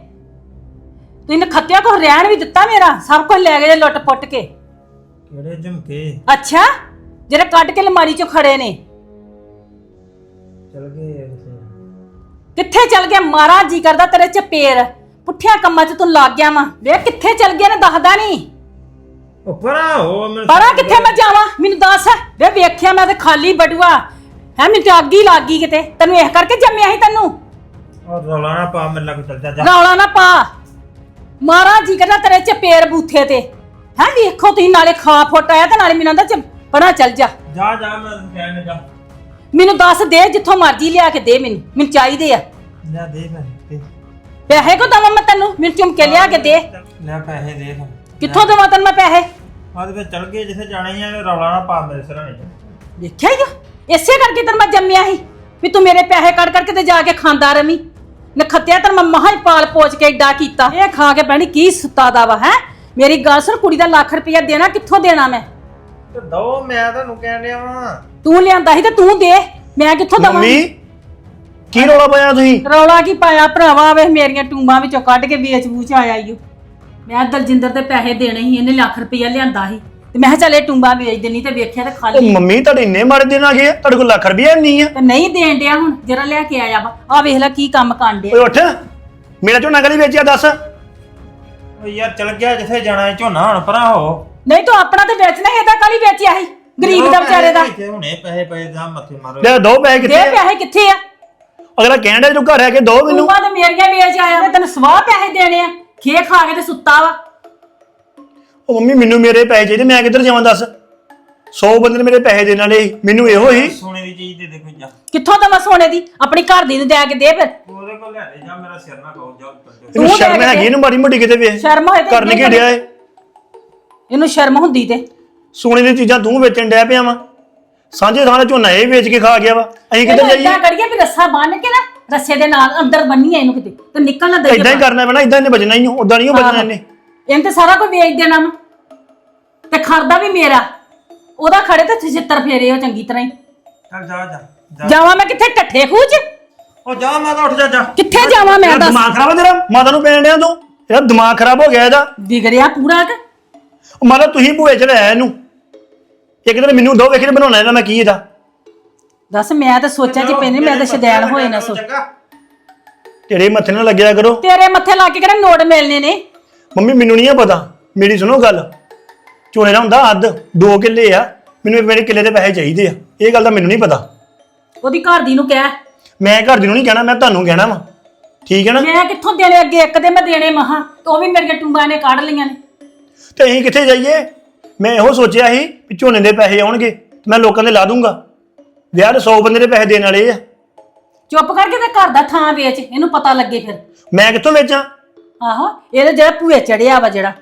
ਤੂੰ ਇਹਨੇ ਖੱਤਿਆ ਕੋ ਰਹਿਣ ਵੀ ਦਿੱਤਾ ਮੇਰਾ ਸਭ ਕੁਝ ਲੈ ਗਏ ਲੁੱਟ ਪੁੱਟ ਕੇ। ਕਿਹੜੇ ਝੁਮਕੇ? ਅੱਛਾ ਜਿਹੜੇ ਕੱਢ ਕੇ ਅਲਮਾਰੀ ਚੋਂ ਖੜੇ ਨੇ। ਚਲ ਗਏ ਕਿਸੇ ਕਿੱਥੇ ਚਲ ਗਿਆ? ਮਾਰਾ ਜੀ ਕਰਦਾ ਤੇਰੇ ਚਪੇਰ ਪੁੱਠਿਆਂ ਕੰਮਾਂ 'ਚ ਤੂੰ ਲੱਗ ਗਿਆ ਵਾ। ਵੇ ਕਿੱਥੇ ਚਲ ਗਿਆ ਨੇ ਦੱਸਦਾ ਨਹੀਂ ਉਹ ਪਰਾਂ ਹੋ ਮੈਨੂੰ ਪਰਾਂ ਕਿੱਥੇ ਮੈਂ ਜਾਵਾਂ? ਮੈਨੂੰ ਦੱਸ। ਵੇ ਵੇਖਿਆ ਮੈਂ ਤੇ ਖਾਲੀ ਬਟੂਆ। ਹੈ ਮੈਨੂੰ ਤੇ ਅੱਗ ਹੀ ਲੱਗ ਗਈ ਕਿਤੇ। ਤੈਨੂੰ ਇਹ ਕਰਕੇ ਜੰਮਿਆ ਸੀ ਤੈਨੂੰ? ਉਹ ਰੌਲਾ ਨਾ ਪਾ ਮੇਰੇ ਲੱਗ ਚੱਲ ਜਾ ਜਾ। ਰੌਲਾ ਨਾ ਪਾ। ਮਾਰਾ ਜੀ ਕਰਦਾ ਤੇਰੇ ਚਪੇਰ ਬੂਥੇ ਤੇ। ਹੈ ਵੇਖੋ ਤੁਸੀਂ ਨਾਲੇ ਖਾ ਫੁੱਟ ਆਇਆ ਤੇ ਨਾਲੇ ਮੈਨੂੰ ਆਂਦਾ ਚ ਪਰਾਂ ਚੱਲ ਜਾ। ਜਾ ਜਾ ਮੈਂ ਕਹਿਣ ਜਾ ਮੈਨੂੰ ਦੱਸ ਦੇ ਜਿੱਥੋਂ ਮਰਜ਼ੀ ਲਿਆ ਕੇ ਦੇ ਮੈਨੂੰ। ਮੈਨੂੰ ਚਾਹੀਦੇ ਆ। ਲੈ ਦੇ ਮੈਂ ਪੈਸੇ ਕੋ ਦਵਾਂ ਮੈਂ ਤੈਨੂੰ? ਮੈਨੂੰ ਚੁੰਮ ਕੇ ਲਿਆ ਕੇ ਦੇ। ਲੈ ਪੈਸੇ ਦੇ ਫਿਰ ਕਿੱਥੋਂ ਦੇਵਾਂ ਤੈਨੂੰ ਮੈਂ ਪੈਸੇ? ਆਦੇ ਫਿਰ ਚਲ ਗਏ ਜਿੱਥੇ ਜਾਣਾ ਹੀ ਆ ਰੌਲਾ ਨਾ ਪਾ ਮੇਰੇ ਸਿਰਾਂ 'ਚ ਦੇਖਿਆ ਹੀ ਆ? ਇਸੇ ਕਰਕੇ ਤੈਨੂੰ ਮੈਂ ਜੰਮਿਆ ਸੀ ਵੀ ਤੂੰ ਮੇਰੇ ਪੈਸੇ ਕੱਢ ਕਰਕੇ ਤੇ ਜਾ ਕੇ ਖਾਂਦਾ ਰਵੀਂ। ਨਖੱਤਿਆ ਤੈਨੂੰ ਮੈਂ ਮਹਾ ਹੀ ਪਾਲ ਪੋਚ ਕੇ ਏਡਾ ਕੀਤਾ। ਇਹ ਖਾ ਕੇ ਪੈਣੀ ਕੀ ਸੁੱਤਾ ਦਾ ਵਾ ਹੈ? ਮੇਰੀ ਗੱਲ ਸੁਣ ਕੁੜੀ ਦਾ ਲੱਖ ਰੁਪਇਆ ਦੇਣਾ ਕਿੱਥੋਂ ਦੇਣਾ ਮੈਂ? ਤੇ ਦੋ ਮੈਂ ਤੁਹਾਨੂੰ ਕਹਿਣ ਡਿਆ ਵਾਂ। ਤੂੰ ਲਿਆਂਦਾ ਸੀ ਤੇ ਤੂੰ ਦੇ। ਮੈਂ ਕਿੱਥੋਂ ਦਵਾਂ? ਮੰਮੀ ਕੀ ਰੌਲਾ ਪਾਇਆ ਤੁਸੀਂ? ਰੌਲਾ ਕੀ ਪਾਇਆ? ਭਰਾਵਾ ਵੇ ਮੇਰੀਆਂ ਟੂੰਬਾਂ ਵਿੱਚੋਂ ਕੱਢ ਕੇ ਵੇਚ ਵੂਚ ਆਇਆ ਈਓ ਮੈਂ ਦਲਜਿੰਦਰ ਦੇ ਪੈਸੇ ਦੇਣੇ ਸੀ ਇਹਨੇ ਲੱਖ ਰੁਪਇਆ ਲਿਆਂਦਾ ਸੀ। ਤੇ ਮੈਂ ਕਿਹਾ ਚੱਲ ਇਹ ਟੂੰਬਾਂ ਵੇਚ ਦੇਣੀ ਤੇ ਵੇਖਿਆ ਤੇ ਉਹ ਖਾਲੀ ਮੰਮੀ ਤੁਹਾਡੇ ਇੰਨੇ ਮਾੜੇ ਦਿਨ ਆ ਗਏ ਆ, ਤੁਹਾਡੇ ਕੋਲ ਲੱਖ ਰੁਪਇਆ ਨਹੀਂ ਆ। ਤੇ ਨਹੀਂ ਦੇਣ ਡਿਆ ਹੁਣ ਜਰਾ ਲਿਆ ਕੇ ਆਇਆ ਵਾ। ਆ ਵੇਖ ਲੈ ਕੀ ਕੰਮ ਕਾਂਡੇ ਓਏ ਉੱਠ ਮੇਰਾ ਝੋਨਾ ਕਦੀ ਵੇਚਿਆ ਦੱਸ? ਉਹ ਯਾਰ ਚਲ ਗਿਆ ਜਿੱਥੇ ਜਾਣਾ ਹੈ ਝੋਨਾ ਹੁਣ ਪਰਾਂ ਹੋ। ਨਹੀਂ ਤੂੰ ਆਪਣਾ ਤੇ ਵੇਚਣਾ ਇਹਦਾ ਕਾਲੀ ਵੇਚਿਆ ਸੀ ਗਰੀਬ ਦਾ ਵਿਚਾਰੇ ਦਾ। ਇੱਥੇ ਹੁਣੇ ਪੈਸੇ ਪਏ ਜਾ ਮੱਥੇ ਮਾਰੋ। ਲੈ ਦੋ ਪੈਸੇ ਦੇ ਕਿੱਥੇ ਆ? ਪੈਸੇ ਕਿੱਥੇ ਆ? ਅਗਲਾ ਕਹਿਣ ਡਿਆ ਤੂੰ ਘਰ ਆ ਕੇ ਦੋ ਮੈਨੂੰ। ਟੂੰਬਾਂ ਤੇ ਮੇਰੀਆਂ ਵੇਚ ਆਇਆ। ਤੇ ਤੈਨੂੰ ਸਵਾਹ ਪੈਸੇ ਦੇਣੇ ਆ। ਖੇ ਖਾ ਕੇ ਤੇ ਸੁੱਤਾ ਵਾ। ਉਹ ਮੰਮੀ ਮੈਨੂੰ ਮੇਰੇ ਪੈਸੇ ਚਾਹੀਦੇ ਮੈਂ ਕਿੱਧਰ ਜਾਵਾਂ ਦੱਸ? 100 ਬੰਦੇ ਨੇ ਮੇਰੇ ਪੈਸੇ ਦੇਣ ਵਾਲੇ ਸੀ ਮੈਨੂੰ ਇਹੋ ਹੀ ਸੋਨੇ ਦੀ ਚੀਜ਼ ਦੇ ਦੇ ਕੋਈ ਜਾ। ਕਿੱਥੋਂ ਦਵਾਂ ਸੋਨੇ ਦੀ? ਆਪਣੀ ਘਰ ਦੀ ਨੂੰ ਦੇ ਕੇ ਦੇ ਫਿਰ। ਉਹਦੇ ਕੋਲ ਲੈ ਦੇ ਜਾ ਮੇਰਾ ਸਿਰ ਨਾ ਖਾਓ ਜਾ ਉੱਤਰ ਜਾ। ਇਹਨੂੰ ਤੂੰ ਸ਼ਰਮ ਕੇ ਹੈਗੀ ਇਹਨੂੰ ਮਾੜੀ ਮੋਟੀ ਕਿਤੇ ਵੇ। ਸ਼ਰਮ ਹੋਏ ਤੇ ਕਰਨ ਕੀ ਡਿਆ ਏ ਇਹਨੂੰ ਸ਼ਰਮ ਹੁੰਦੀ ਤੇ। ਸੋਨੇ ਦੀਆਂ ਚੀਜ਼ਾਂ ਤੂੰ ਵੇਚਣ ਡਿਆ ਪਿਆ ਵਾ। ਸਾਂਝੇ ਥਾਂ ਦਾ ਝੋਨਾ ਇਹ ਵੇਚ ਕੇ ਖਾ ਗਿਆ ਵਾ। ਅਸੀਂ ਕਿੱਧਰ ਇਹਨੂੰ ਜਾਈਏ? ਏਦਾਂ ਕਰੀਏ ਵੀ ਰੱਸਾ ਬੰਨ ਕੇ ਨਾ ਰੱਸੇ ਦੇ ਨਾਲ ਅੰਦਰ ਬੰਨੀਏ ਇਹਨੂੰ ਕਿਤੇ ਤੇ ਨਿਕਲ ਨਾ ਦੇਈਏ ਇਦਾਂ ਹੀ ਕਰਨਾ ਪੈਣਾ ਇਦਾਂ ਇਹਨੇ ਬਚਣਾ ਹੀ ਉਦਾਂ ਨਹੀਂ ਬਚਣਾ ਇਹਨੇ। ਇਹਨੇ ਤੇ ਸਾਰਾ ਕੁਝ ਵੇਚ ਦੇਣਾ ਵਾ। ਤੇ ਖਰਦਾ ਵੀ ਮੇਰਾ। ਉਹਦਾ ਖੜੇ ਤੇ ਛਿੱਤਰ ਫੇਰੇ ਉਹ ਚੰਗੀ ਤਰ੍ਹਾਂ ਹੀ। ਚੱਲ ਜਾ ਜਾ ਜਾ। ਜਾਵਾਂ ਮੈਂ ਕਿੱਥੇ? ਟੱਠੇ ਖੂਚ ਉਹ ਜਾ ਮੈਂ ਤਾਂ ਉੱਠ ਜਾ ਜਾ। ਕਿੱਥੇ ਜਾਵਾਂ ਮੈਂ? ਦੱਸ। ਦਿਮਾਗ ਖਰਾਬ ਆ ਤੇਰਾ? ਮਾਤਾ ਨੂੰ ਪੈਣ ਡਿਆ ਤੂੰ? ਇਹਦਾ ਦਿਮਾਗ ਖਰਾਬ ਹੋ ਗਿਆ ਇਹਦਾ। ਵਿਗੜਿਆ ਪੂਰਾ ਕਿ? ਮਾਤਾ ਤੁਸੀਂ ਭੂਏ ਚ ਇਹਨੂੰ। ਇੱਕ ਦਿਨ ਮੈਨੂੰ ਦੋ ਵੇਖੇ ਬਣਾਉਣਾ ਇਹਦਾ ਮੈਂ ਕੀ ਇਹਦਾ? ਦੱਸ ਮੈਂ ਤਾਂ ਸੋਚਾਂ ਕਿ ਪੈਨੇ ਮੈਂ ਤਾਂ ਸ਼ਦੈਣ ਹੋਏ ਨਾ ਸੋ। ਚੰਗਾ। ਤੇਰੇ ਮੱਥੇ ਨਾਲ ਲੱਗਿਆ ਕਰੋ। ਤੇਰੇ ਮੱਥੇ ਲਾ ਕੇ ਕਿਹੜਾ ਨੋਟ ਮਿਲਨੇ ਨੇ? ਮੰਮੀ ਮੈਨੂੰ ਨਹੀਂ ਆ ਪਤਾ। ਮੇਰੀ ਸੁਣੋ ਗੱਲ। ਝੋਨੇ ਦਾ ਹੁੰਦਾ ਹੱਦ 2 ਕਿੱਲੇ ਆ। ਮੈਨੂੰ ਮੇਰੇ ਕਿੱਲੇ ਦੇ ਪੈਸੇ ਚਾਹੀਦੇ ਆ। ਇਹ ਗੱਲ ਦਾ ਮੈਨੂੰ ਨਹੀਂ ਪਤਾ। ਉਹਦੀ ਘਰ ਦੀ ਨੂੰ ਕਹਿ। ਮੈਂ ਘਰ ਦੀ ਨੂੰ ਨਹੀਂ ਕਹਿਣਾ ਮੈਂ ਤੁਹਾਨੂੰ ਕਹਿਣਾ ਵਾ। ਠੀਕ ਹੈ ਨਾ? ਮੈਂ ਕਿੱਥੋਂ ਦੇਣੇ ਅੱਗੇ? ਇੱਕ ਦੇ ਮੈਂ ਦੇਣੇ ਮਹਾ। ਉਹ ਵੀ ਮੇਰੀਆਂ ਟੁੰਬਾਂ ਨੇ ਕੱਢ ਲਈਆਂ ਨੇ। ਤੇ ਅਸੀਂ ਕਿੱਥੇ ਜਾਈਏ? ਮੈਂ ਇਹੋ ਸੋਚਿਆ ਸੀ ਵੀ ਝੋਨੇ ਦੇ ਪੈਸੇ ਆਉਣਗੇ ਤੇ ਮੈਂ ਲੋਕਾਂ ਦੇ ਲਾ ਦੂੰਗਾ। ਵਿਆਹ ਦੇ 100 ਬੰਦੇ ਦੇ ਪੈਸੇ ਦੇਣ ਵਾਲੇ ਆ। ਚੁੱਪ ਕਰਕੇ ਤੇ ਘਰ ਦਾ ਥਾਂ ਵੇਚ ਇਹਨੂੰ ਪਤਾ ਲੱਗੇ ਫਿਰ। ਮੈਂ ਕਿੱਥੋਂ ਵੇਚਾਂ? ਆਹੋ ਇਹਦੇ ਜਿਹੜਾ ਭੂਏ ਚੜਿਆ ਵਾ ਜਿਹੜਾ।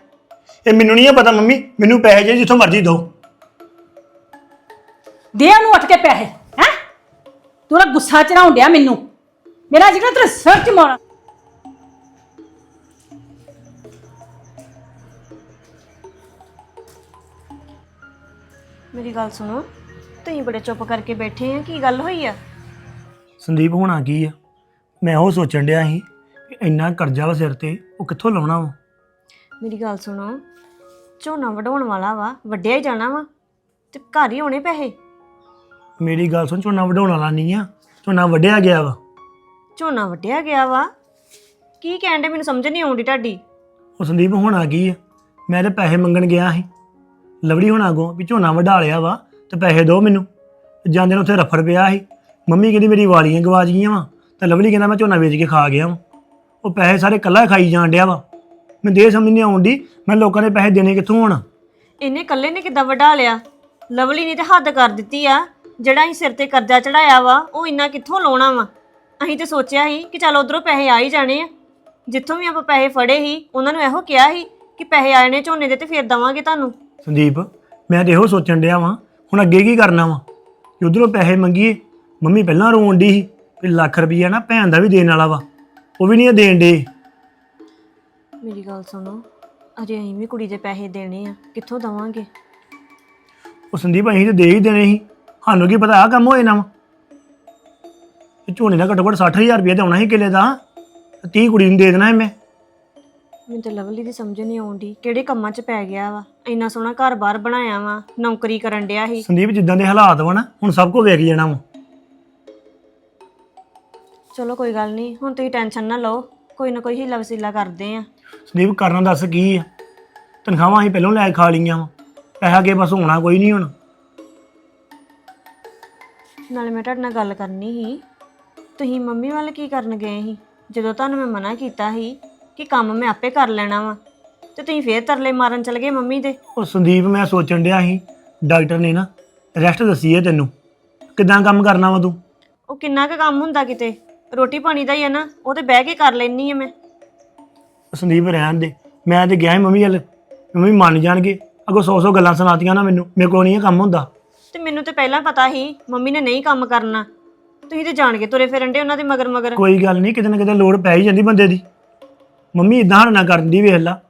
ਇਹ ਮੈਨੂੰ ਨਹੀਂ ਪਤਾ ਮੰਮੀ ਮੈਨੂੰ ਪੈਸੇ ਜੇ ਜਿੱਥੋਂ ਮਰਜ਼ੀ ਦਿਓ ਦੇ ਉਹਨੂੰ ਉੱਠ ਕੇ ਪੈਸੇ ਹੈ? ਤੂੰ ਨਾ ਗੁੱਸਾ ਚੜਾਉਣ ਡਿਆ ਮੈਨੂੰ। ਮੇਰਾ ਜਿਹੜਾ ਤੇਰੇ ਸਿਰ 'ਚ ਮਾਰਾਂ ਮੇਰੀ ਗੱਲ ਸੁਣੋ। ਤੁਸੀਂ ਬੜੇ ਚੁੱਪ ਕਰਕੇ ਬੈਠੇ ਆ ਕੀ ਗੱਲ ਹੋਈ ਆ? ਸੰਦੀਪ ਹੋਣਾ ਕੀ ਆ? ਮੈਂ ਉਹ ਸੋਚਣ ਡਿਆ ਸੀ ਕਿ ਇੰਨਾ ਕਰਜ਼ਾ ਵਾ ਸਿਰ ਤੇ ਉਹ ਕਿੱਥੋਂ ਲਾਉਣਾ ਵਾ? ਮੇਰੀ ਗੱਲ ਸੁਣੋ ਝੋਨਾ ਵਢਾਉਣ ਵਾਲਾ ਵਾ ਵੱਡਿਆ ਹੀ ਜਾਣਾ ਵਾ ਤੇ ਘਰ ਹੀ ਹੋਣੇ ਪੈਸੇ? ਮੇਰੀ ਗੱਲ ਸੁਣ ਝੋਨਾ ਵਢਾਉਣ ਵਾਲਾ ਨਹੀਂ ਆ ਝੋਨਾ ਵੱਢਿਆ ਗਿਆ ਵਾ। ਝੋਨਾ ਵੱਢਿਆ ਗਿਆ ਵਾ? ਕੀ ਕਹਿੰਦੇ ਮੈਨੂੰ ਸਮਝ ਨਹੀਂ ਆਉਂਦੀ ਤੁਹਾਡੀ। ਉਹ ਸੰਦੀਪ ਹੁਣ ਗਈ ਆ? ਮੈਂ ਤੇ ਪੈਸੇ ਮੰਗਣ ਗਿਆ ਸੀ। ਲਵੜੀ ਹੁਣ ਆਗੋ ਵੀ ਝੋਨਾ ਵਢਾ ਲਿਆ ਵਾ ਤੇ ਪੈਸੇ ਦਿਓ ਮੈਨੂੰ। ਤੇ ਜਾਂਦੇ ਨੂੰ ਉੱਥੇ ਰਫੜ ਪਿਆ ਸੀ। ਮੰਮੀ ਕਹਿੰਦੀ ਮੇਰੀ ਵਾਲੀਆਂ ਗਵਾਚ ਗਈਆਂ ਵਾ ਤੇ ਲਵਲੀ ਕਹਿੰਦਾ ਮੈਂ ਝੋਨਾ ਵੇਚ ਕੇ ਖਾ ਗਿਆ ਵਾ। ਉਹ ਪੈਸੇ ਸਾਰੇ ਕੱਲਾ ਖਾਈ ਜਾਣ ਡਿਆ ਵਾ। ਮੈਨੂੰ ਦੇ ਸਮਝ ਨਹੀਂ ਆਉਂਦੀ, ਮੈਂ ਲੋਕਾਂ ਦੇ ਪੈਸੇ ਦੇਣੇ ਕਿੱਥੋਂ ਹੁਣ? ਇਹਨੇ ਇਕੱਲੇ ਨੇ ਕਿੱਦਾਂ ਵਢਾ ਲਿਆ? ਲਵਲੀ ਨੇ ਤੇ ਹੱਦ ਕਰ ਦਿੱਤੀ ਆ। ਜਿਹੜਾ ਅਸੀਂ ਸਿਰ ਤੇ ਕਰਜ਼ਾ ਚੜਾਇਆ ਵਾ, ਉਹ ਇੰਨਾ ਕਿੱਥੋਂ ਲਾਉਣਾ ਵਾ? ਅਸੀਂ ਤੇ ਸੋਚਿਆ ਸੀ ਕਿ ਚੱਲ ਉਧਰੋਂ ਪੈਸੇ ਆ ਹੀ ਜਾਣੇ ਆ। ਜਿੱਥੋਂ ਵੀ ਆਪਾਂ ਪੈਸੇ ਫੜੇ ਸੀ, ਉਹਨਾਂ ਨੂੰ ਇਹੋ ਕਿਹਾ ਸੀ ਕਿ ਪੈਸੇ ਆਏ ਨੇ ਝੋਨੇ ਦੇ ਤੇ ਫਿਰ ਦਵਾਂਗੇ ਤੁਹਾਨੂੰ। ਸੰਦੀਪ ਮੈਂ ਤੇ ਇਹੋ ਸੋਚਣ ਡਿਆ ਵਾਂ ਹੁਣ ਅੱਗੇ ਕੀ ਕਰਨਾ ਵਾ? ਕਿ ਉਧਰੋਂ ਪੈਸੇ ਮੰਗੀਏ ਮੰਮੀ ਪਹਿਲਾਂ ਰੋਣ ਡਈ ਸੀ ਵੀ ਲੱਖ ਰੁਪਈਆ ਨਾ ਭੈਣ ਦਾ ਵੀ ਦੇਣ ਵਾਲਾ ਵਾ ਉਹ ਵੀ ਨਹੀਂ ਦੇਣ ਡੇ ਮੇਰੀ ਗੱਲ ਸੁਣੋ ਅਜੇ ਅਸੀਂ ਵੀ ਕੁੜੀ ਦੇ ਪੈਸੇ ਦੇਣੇ ਆ ਕਿੱਥੋਂ ਦਵਾਂਗੇ? ਉਹ ਸੰਦੀਪ ਅਸੀਂ ਤੇ ਦੇ ਹੀ ਦੇਣੇ ਸੀ ਸਾਨੂੰ ਕੀ ਪਤਾ ਆ ਕੰਮ ਹੋਏ ਨਾ ਵਾ? ਇਹ ਝੋਨੇ ਦਾ ਘੱਟੋ ਘੱਟ 60000 ਰੁਪਏ ਤੇ ਆਉਣਾ ਸੀ ਕਿੱਲੇ ਦਾ ਤੇ 30 ਕੁੜੀ ਨੂੰ ਦੇ ਦੇਣਾ ਸੀ ਮੈਂ। ਮੈਨੂੰ ਤਾਂ ਲਵਲੀ ਦੀ ਸਮਝ ਨਹੀਂ ਆਉਂਦੀ ਕਿਹੜੇ ਕੰਮਾਂ 'ਚ ਪੈ ਗਿਆ ਵਾ। ਇੰਨਾ ਸੋਹਣਾ ਘਰ-ਬਾਰ ਬਣਾਇਆ ਵਾ ਨੌਕਰੀ ਕਰਨ ਡਿਆ ਸੀ। ਸੰਦੀਪ ਜਿੱਦਾਂ ਦੇ ਹਾਲਾਤ ਵਾ ਨਾ ਹੁਣ ਸਭ ਕੁਝ ਵੇਖ ਜਾਣਾ ਵਾ। ਚਲੋ ਕੋਈ ਗੱਲ ਨਹੀਂ ਹੁਣ ਤੁਸੀਂ ਟੈਨਸ਼ਨ ਨਾ ਲਓ ਕੋਈ ਨਾ ਕੋਈ ਹੀਲਾ ਵਸੀਲਾ ਕਰਦੇ ਆ। ਸੰਦੀਪ ਕਰਨਾ ਦੱਸ ਕੀ ਆ? ਤਨਖਾਹਾਂ ਅਸੀਂ ਪਹਿਲਾਂ ਲੈ ਕੇ ਖਾ ਲਈਆਂ ਵਾ ਪੈਸਾ ਕੇ ਬਸ ਹੋਣਾ ਕੋਈ ਨਹੀਂ ਹੁਣ। ਨਾਲੇ ਮੈਂ ਤੁਹਾਡੇ ਨਾਲ ਗੱਲ ਕਰਨੀ ਸੀ ਤੁਸੀਂ ਮੰਮੀ ਵੱਲ ਕੀ ਕਰਨ ਗਏ ਸੀ? ਜਦੋਂ ਤੁਹਾਨੂੰ ਮੈਂ ਮਨਾ ਕੀਤਾ ਸੀ ਕਿ ਕੰਮ ਮੈਂ ਆਪੇ ਕਰ ਲੈਣਾ ਵਾ। ਤੇ ਤੁਸੀਂ ਫੇਰ ਤਰਲੇ ਮਾਰਨ ਚਲ ਗਏ ਮੰਮੀ ਦੇ। ਉਹ ਸੰਦੀਪ ਮੈਂ ਸੋਚਣ ਡਿਆ ਸੀ ਡਾਕਟਰ ਨੇ ਨਾ ਰੈਸਟ ਦੱਸੀ ਹੈ ਤੈਨੂੰ। ਕਿਦਾਂ ਕੰਮ ਕਰਨਾ ਵਾ ਤੂੰ? ਉਹ ਕਿੰਨਾ ਕੁ ਕੰਮ ਹੁੰਦਾ ਕਿਤੇ? ਰੋਟੀ ਪਾਣੀ ਦਾ ਹੀ ਆ ਨਾ ਉਹ ਤੇ ਬਹਿ ਕੇ ਕਰ ਲੈਣੀ ਆ ਮੈਂ। ਸੰਦੀਪ ਰਹਿਣ ਦੇ। ਮੈਂ ਤੇ ਗਿਆ ਸੀ ਮੰਮੀ ਵੱਲ। ਮੰਮੀ ਮੰਨ ਜਾਣਗੇ। ਅਗੋ ਸੌ ਸੌ ਗੱਲਾਂ ਸੁਣਾਤੀਆਂ ਨਾ ਮੈਨੂੰ। ਮੇਰੇ ਕੋਲ ਨਹੀਂ ਇਹ ਕੰਮ ਹੁੰਦਾ। ਤੇ ਮੈਨੂੰ ਤੇ ਪਹਿਲਾਂ ਪਤਾ ਸੀ ਮੰਮੀ ਨੇ ਨਹੀਂ ਕੰਮ ਕਰਨਾ। ਤੁਸੀਂ ਤੇ ਜਾਣ ਕੇ ਤੁਰੇ ਫਿਰਨ ਦੇ ਉਹਨਾਂ ਦੇ ਮਗਰ ਮਗਰ ਕੋਈ ਗੱਲ ਨਹੀਂ ਕਿਤੇ ਨਾ ਕਿਤੇ ਲੋੜ ਪੈ ਹੀ ਜਾਂਦੀ ਬੰਦੇ ਦੀ। ਮੰਮੀ ਇਦਾਂ ਹੜਨਾ ਕਰਦੀ ਵੇਖ ਲਾ।